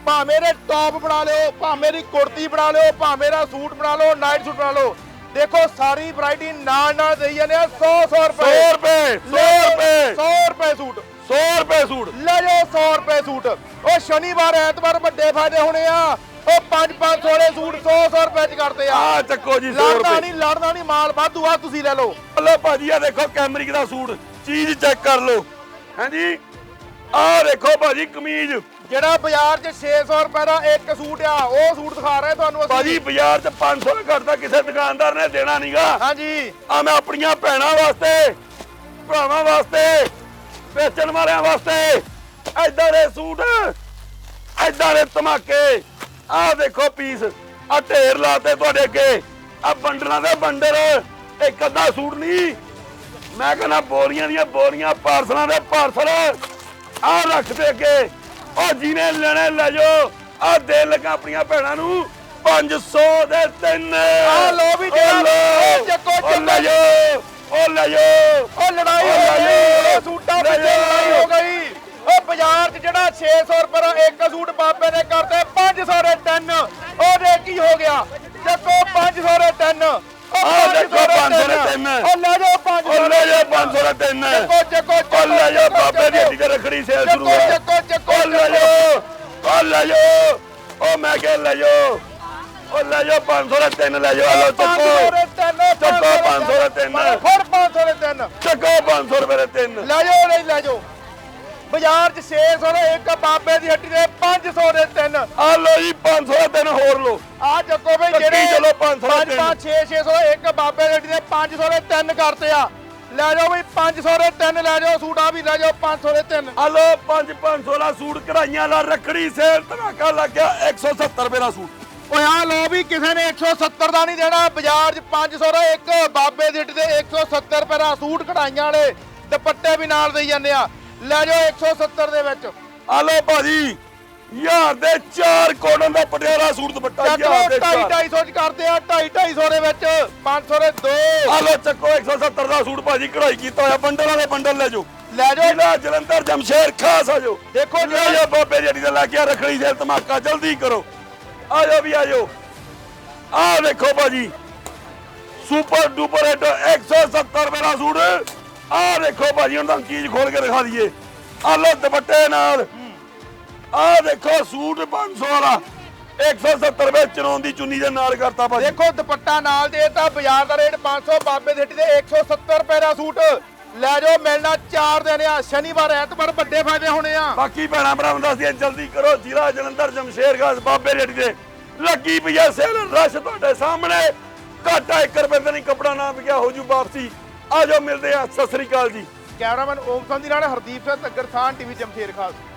ਭਾਵੇਂ ਦੇ ਟੌਪ ਬਣਾ ਲਿਓ ਭਾਵੇਂ ਦੀ ਕੁੜਤੀ ਬਣਾ ਲਿਓ ਭਾਵੇਂ ਦਾ ਸੂਟ ਬਣਾ ਲਓ ਨਾਈਟ ਸੂਟ ਬਣਾ ਲਓ। ਦੇਖੋ ਸਾਰੀ ਵੈਰਾਈਟੀ ਨਾਲ ਨਾਲ ਦੇਈ ਜਾਂਦੇ ਆ 100 100 ਰੁਪਏ। 100 ਰੁਪਏ 100 ਰੁਪਏ। 100 ਰੁਪਏ ਸੂਟ। 100 ਰੁਪਏ ਸੂਟ। ਲੈ ਜਾਓ 100 ਰੁਪਏ ਸੂਟ। ਉਹ ਸ਼ਨੀਵਾਰ ਐਤਵਾਰ ਵੱਡੇ ਫਾਇਦੇ ਹੋਣੇ ਆ। ਉਹ 5 500 ਦੇ ਸੂਟ 100 100 ਰੁਪਏ ਚ ਕਰਦੇ ਆ। ਆ ਚੱਕੋ ਜੀ 100 ਲੜਦਾ ਰੁਪਏ। ਨਹੀਂ ਲੜਦਾ ਨਹੀਂ ਮਾਲ ਵਾਧੂ ਆ ਤੁਸੀਂ ਲੈ ਲਓ। ਲੋ ਭਾਜੀ ਆ ਦੇਖੋ ਕੈਮਰਿਕ ਦਾ ਸੂਟ। ਚੀਜ਼ ਚੈੱਕ ਕਰ ਲਓ। ਹਾਂਜੀ? ਆ ਦੇਖੋ ਭਾਜੀ ਕਮੀਜ਼। ਜਿਹੜਾ ਬਾਜ਼ਾਰ 'ਚ 600 ਰੁਪਏ ਦਾ ਇੱਕ ਸੂਟ ਆ ਉਹ ਸੂਟ ਦਿਖਾ ਰਹੇ ਤੁਹਾਨੂੰ ਅਸੀਂ। ਭਾਜੀ ਬਾਜ਼ਾਰ ਚ 500 ਦਾ ਘੱਟ ਤਾਂ ਕਿਸੇ ਦੁਕਾਨਦਾਰ ਨੇ ਦੇਣਾ ਨਹੀਂਗਾ ਹਾਂਜੀ। ਆ ਮੈਂ ਆਪਣੀਆਂ ਭੈਣਾਂ ਵਾਸਤੇ ਭਰਾਵਾਂ ਵਾਸਤੇ ਵੇਚਣ ਵਾਲਿਆਂ ਵਾਸਤੇ ਐਦਾਂ ਦੇ ਸੂਟ ਐਦਾਂ ਦੇ ਧਮਾਕੇ। ਆਹ ਦੇਖੋ ਪੀਸ ਆ ਢੇਰ ਲਾਤੇ ਤੁਹਾਡੇ ਅੱਗੇ। ਆ ਬੰਡਲਾਂ ਦੇ ਬੰਡਲ ਇੱਕ ਅੱਧਾ ਸੂਟ ਨਹੀਂ। ਮੈਂ ਕਹਿੰਦਾ ਬੋਰੀਆਂ ਦੀਆਂ ਬੋਰੀਆਂ ਪਾਰਸਲਾਂ ਦੇ ਪਾਰਸਲ ਆ ਰੱਖ ਦੇ ਅੱਗੇ। ਉਹ ਜਿਹਨੇ ਲੈਣੇ ਲੈ ਜਾਓ। ਆ ਦੇ ਲਗਾ ਆਪਣੀਆਂ ਭੈਣਾਂ ਨੂੰ। 500 ਦੇ ਤਿੰਨ। ਆਹ ਲਓ ਵੀ ਉਹ ਲਓ। ਉਹ ਚੱਕੋ, ਉਹ ਲੈ ਜਾਓ। ਉਹ ਲੈ ਜਾਓ। ਉਹ ਲੜਾਈ ਉਹ ਹੋ ਲੈ ਗਈ। ਉਹ ਸੂਟਾਂ ਲੈ ਪਿੱਛੇ ਲੜਾਈ। ਹੋ ਗਈ। ਉਹ ਬਾਜ਼ਾਰ 'ਚ ਜਿਹੜਾ 600 ਰੁਪਏ ਦਾ ਇੱਕ ਸੂਟ ਬਾਬੇ ਨੇ ਕਰਤੇ 500 ਦੇ ਤਿੰਨ। ਉਹਦੇ ਕੀ ਹੋ ਗਿਆ? ਚੱਕੋ 500 ਦੇ ਤਿੰਨ। ਆਹ ਦੇਖੋ 500 ਦੇ ਤਿੰਨ। ਉਹ ਲੈ ਜਾਓ 500 ਉਹ ਲੈ ਜਾਓ 500 ਦੇ ਤਿੰਨ ਚੱਕੋ ਚੱਕੋ ਉਹ ਲੈ ਜਾਓ ਬਾਬੇ ਦੀ ਹੱਟੀ ਤੇ ਰੱਖੜੀ ਸੇਲ ਸ਼ੁਰੂ ਚੱਕੋ ਹੈ ਚੱਕੋ ਚੱਕੋ ਉਹ ਲੈ ਜਾਓ ਉਹ ਲੈ ਜਾਓ ਉਹ ਮੈਂ ਕਿਹਾ ਲੈ ਜਾਓ ਉਹ ਲੈ ਜਾਓ 500 ਦੇ ਤਿੰਨ ਲੈ ਜਾਓ ਆ ਲਓ 500 ਦੇ ਚੱਕੋ ਚੱਕੋ 500 ਦੇ ਤਿੰਨ। ਫੜ 500 ਦੇ ਤਿੰਨ ਚੱਕੋ 500 ਰੁਪਏ ਦੇ ਤਿੰਨ ਲੈ ਜਾਓ ਨਹੀਂ ਲੈ ਜਾਓ ਬਾਜ਼ਾਰ 'ਚ 600 ਦੇ ਇੱਕ ਬਾਬੇ ਦੀ ਹੱਟੀ ਦੇ 500 ਦੇ ਤਿੰਨ। ਆ ਲਓ ਜੀ 500 ਦੇ ਤਿੰਨ ਹੋਰ ਲਓ। ਆ ਚੱਕੋ ਬਈ ਕੱਟੀ ਜਿਹੜੇ ਚਲੋ 500 ਦੇ 5 5 6 600 ਇੱਕ ਬਾਬੇ ਦੇ ਹੱਟੀ ਦੇ 500 ਦੇ ਤਿੰਨ ਕਰਤੇ ਆ। ਲੈ ਜਾਓ ਬਈ 500 ਦੇ ਤਿੰਨ ਲੈ ਜਾਓ ਸੂਟ ਆ ਵੀ ਲੈ ਜਾਓ 500 ਦੇ ਤਿੰਨ। ਆ ਲਓ 5 500 ਦਾ ਸੂਟ ਕਢਾਈਆਂ ਦਾ ਰੱਖੜੀ ਸੇਲ ਧਮਾਕਾ ਲੱਗ ਗਿਆ 170 ਰੁਪਏ ਦਾ ਸੂਟ। ਓਏ ਆ ਲੋ ਵੀ ਕਿਸੇ ਨੇ 170 ਦਾ ਨਹੀਂ ਦੇਣਾ ਬਾਜ਼ਾਰ 'ਚ 500 ਦਾ ਇੱਕ ਬਾਬੇ ਦੀ ਹੱਟੀ ਦੇ 170 ਰੁਪਏ ਦਾ ਸੂਟ ਕਢਾਈਆਂ ਵਾਲੇ। ਦੁਪੱਟੇ ਵੀ ਨਾਲ ਦੇਈ ਜਾਂਦੇ ਆ। ਲੈ ਜਾਓ 170 ਦੇ ਵਿੱਚ। ਆ ਲਓ ਭਾਜੀ ਯਾਰ ਦੇ ਚਾਰ ਕੋਟਨ ਦਾ ਪਟਿਆਲਾ ਸੂਟ ਦੁਪੱਟਾ ਯਾਰ ਦੇ 2.5 ਚਾਰ 250 ਚ ਕਰਦੇ ਆ 2.5 250 ਦੇ ਵਿੱਚ 500 ਦੇ ਦੋ। ਆ ਲਓ ਚੱਕੋ 170 ਦਾ ਸੂਟ ਭਾਜੀ ਕਢਾਈ ਕੀਤਾ ਹੋਇਆ ਬੰਡਲਾਂ ਦੇ ਬੰਡਲ ਲੈ ਜਾਓ। ਲੈ ਜਾਓ। ਜ਼ਿਲ੍ਹਾ ਜਲੰਧਰ ਜਮਸ਼ੇਰ ਖਾਸ ਆ ਜਾਓ। ਦੇਖੋ ਲੈ ਜਾਓ ਬਾਬੇ ਜਿਹੜੀ ਦਾ ਲੈ ਕੇ ਆ ਰੱਖੜੀ ਸੇਲ ਧਮਾਕਾ ਜਲਦੀ ਕਰੋ। ਆ ਜਾਓ ਵੀ ਆ ਜਾਓ। ਆ ਦੇਖੋ ਭਾਜੀ ਸੁਪਰ ਡੂਪਰ ਹਿੱਟ 170 ਰੁਪਏ ਦਾ ਸੂਟ। ਆ ਦੇਖੋ ਭਾਜੀ ਹੁਣ ਤੁਹਾਨੂੰ ਚੀਜ਼ ਖੋਲ ਕੇ ਦਿਖਾ ਦਈਏ। ਆ ਲਓ ਦੁਪੱਟੇ ਨਾਲ। ਆ ਦੇਖੋ ਸੂਟ 500 ਵਾਲਾ। 170 ਰੁਪਏ ਚਨੌਨ ਦੀ ਚੁੰਨੀ ਦੇ ਨਾਲ ਕਰਤਾ ਭਾਜੀ। ਦੇਖੋ ਦੁਪੱਟਾ ਨਾਲ ਦੇ ਤਾਂ ਬਾਜ਼ਾਰ ਦਾ ਰੇਟ 500 ਬਾਬੇ ਦੀ ਦੇ 170 ਰੁਪਏ ਦਾ ਸੂਟ। ਲੈ ਜਾਓ ਮਿਲਣਾ 4 ਦਿਨ ਆ ਸ਼ਨੀਵਾਰ ਐਤਵਾਰ ਵੱਡੇ ਫਾਇਦੇ ਹੋਣੇ ਆ। ਬਾਕੀ ਭੈਣਾਂ ਭਰਾਵਾਂ ਦੱਸਦੀ ਆ ਜਲਦੀ ਕਰੋ ਜ਼ਿਲ੍ਹਾ ਜਲੰਧਰ ਜਮਸ਼ੇਰ ਖਾਸ ਬਾਬੇ ਰੇੜੀ ਦੇ। ਲੱਗੀ ਪਈ ਸੇਲ ਰਸ਼ ਤੁਹਾਡੇ ਸਾਹਮਣੇ। ਘਾਟਾ 1 ਰੁਪਏ ਦਾ ਨਹੀਂ ਕਪੜਾ ਨਾ ਵਿਕਿਆ ਹੋ ਜੂ ਵਾਪਸੀ। ਆ ਜਾਓ ਮਿਲਦੇ ਆ ਸਤਿ ਸ੍ਰੀ ਅਕਾਲ ਜੀ। ਕੈਮਰਾਮੈਨ ਓਮ ਸੰਧੀ ਨਾਲ ਹਰਦੀਪ ਸਿੰਘ ਤੱਗਰ ਖਾਨ ਟੀਵੀ ਜਮਸ਼ੇਰ ਖਾਸ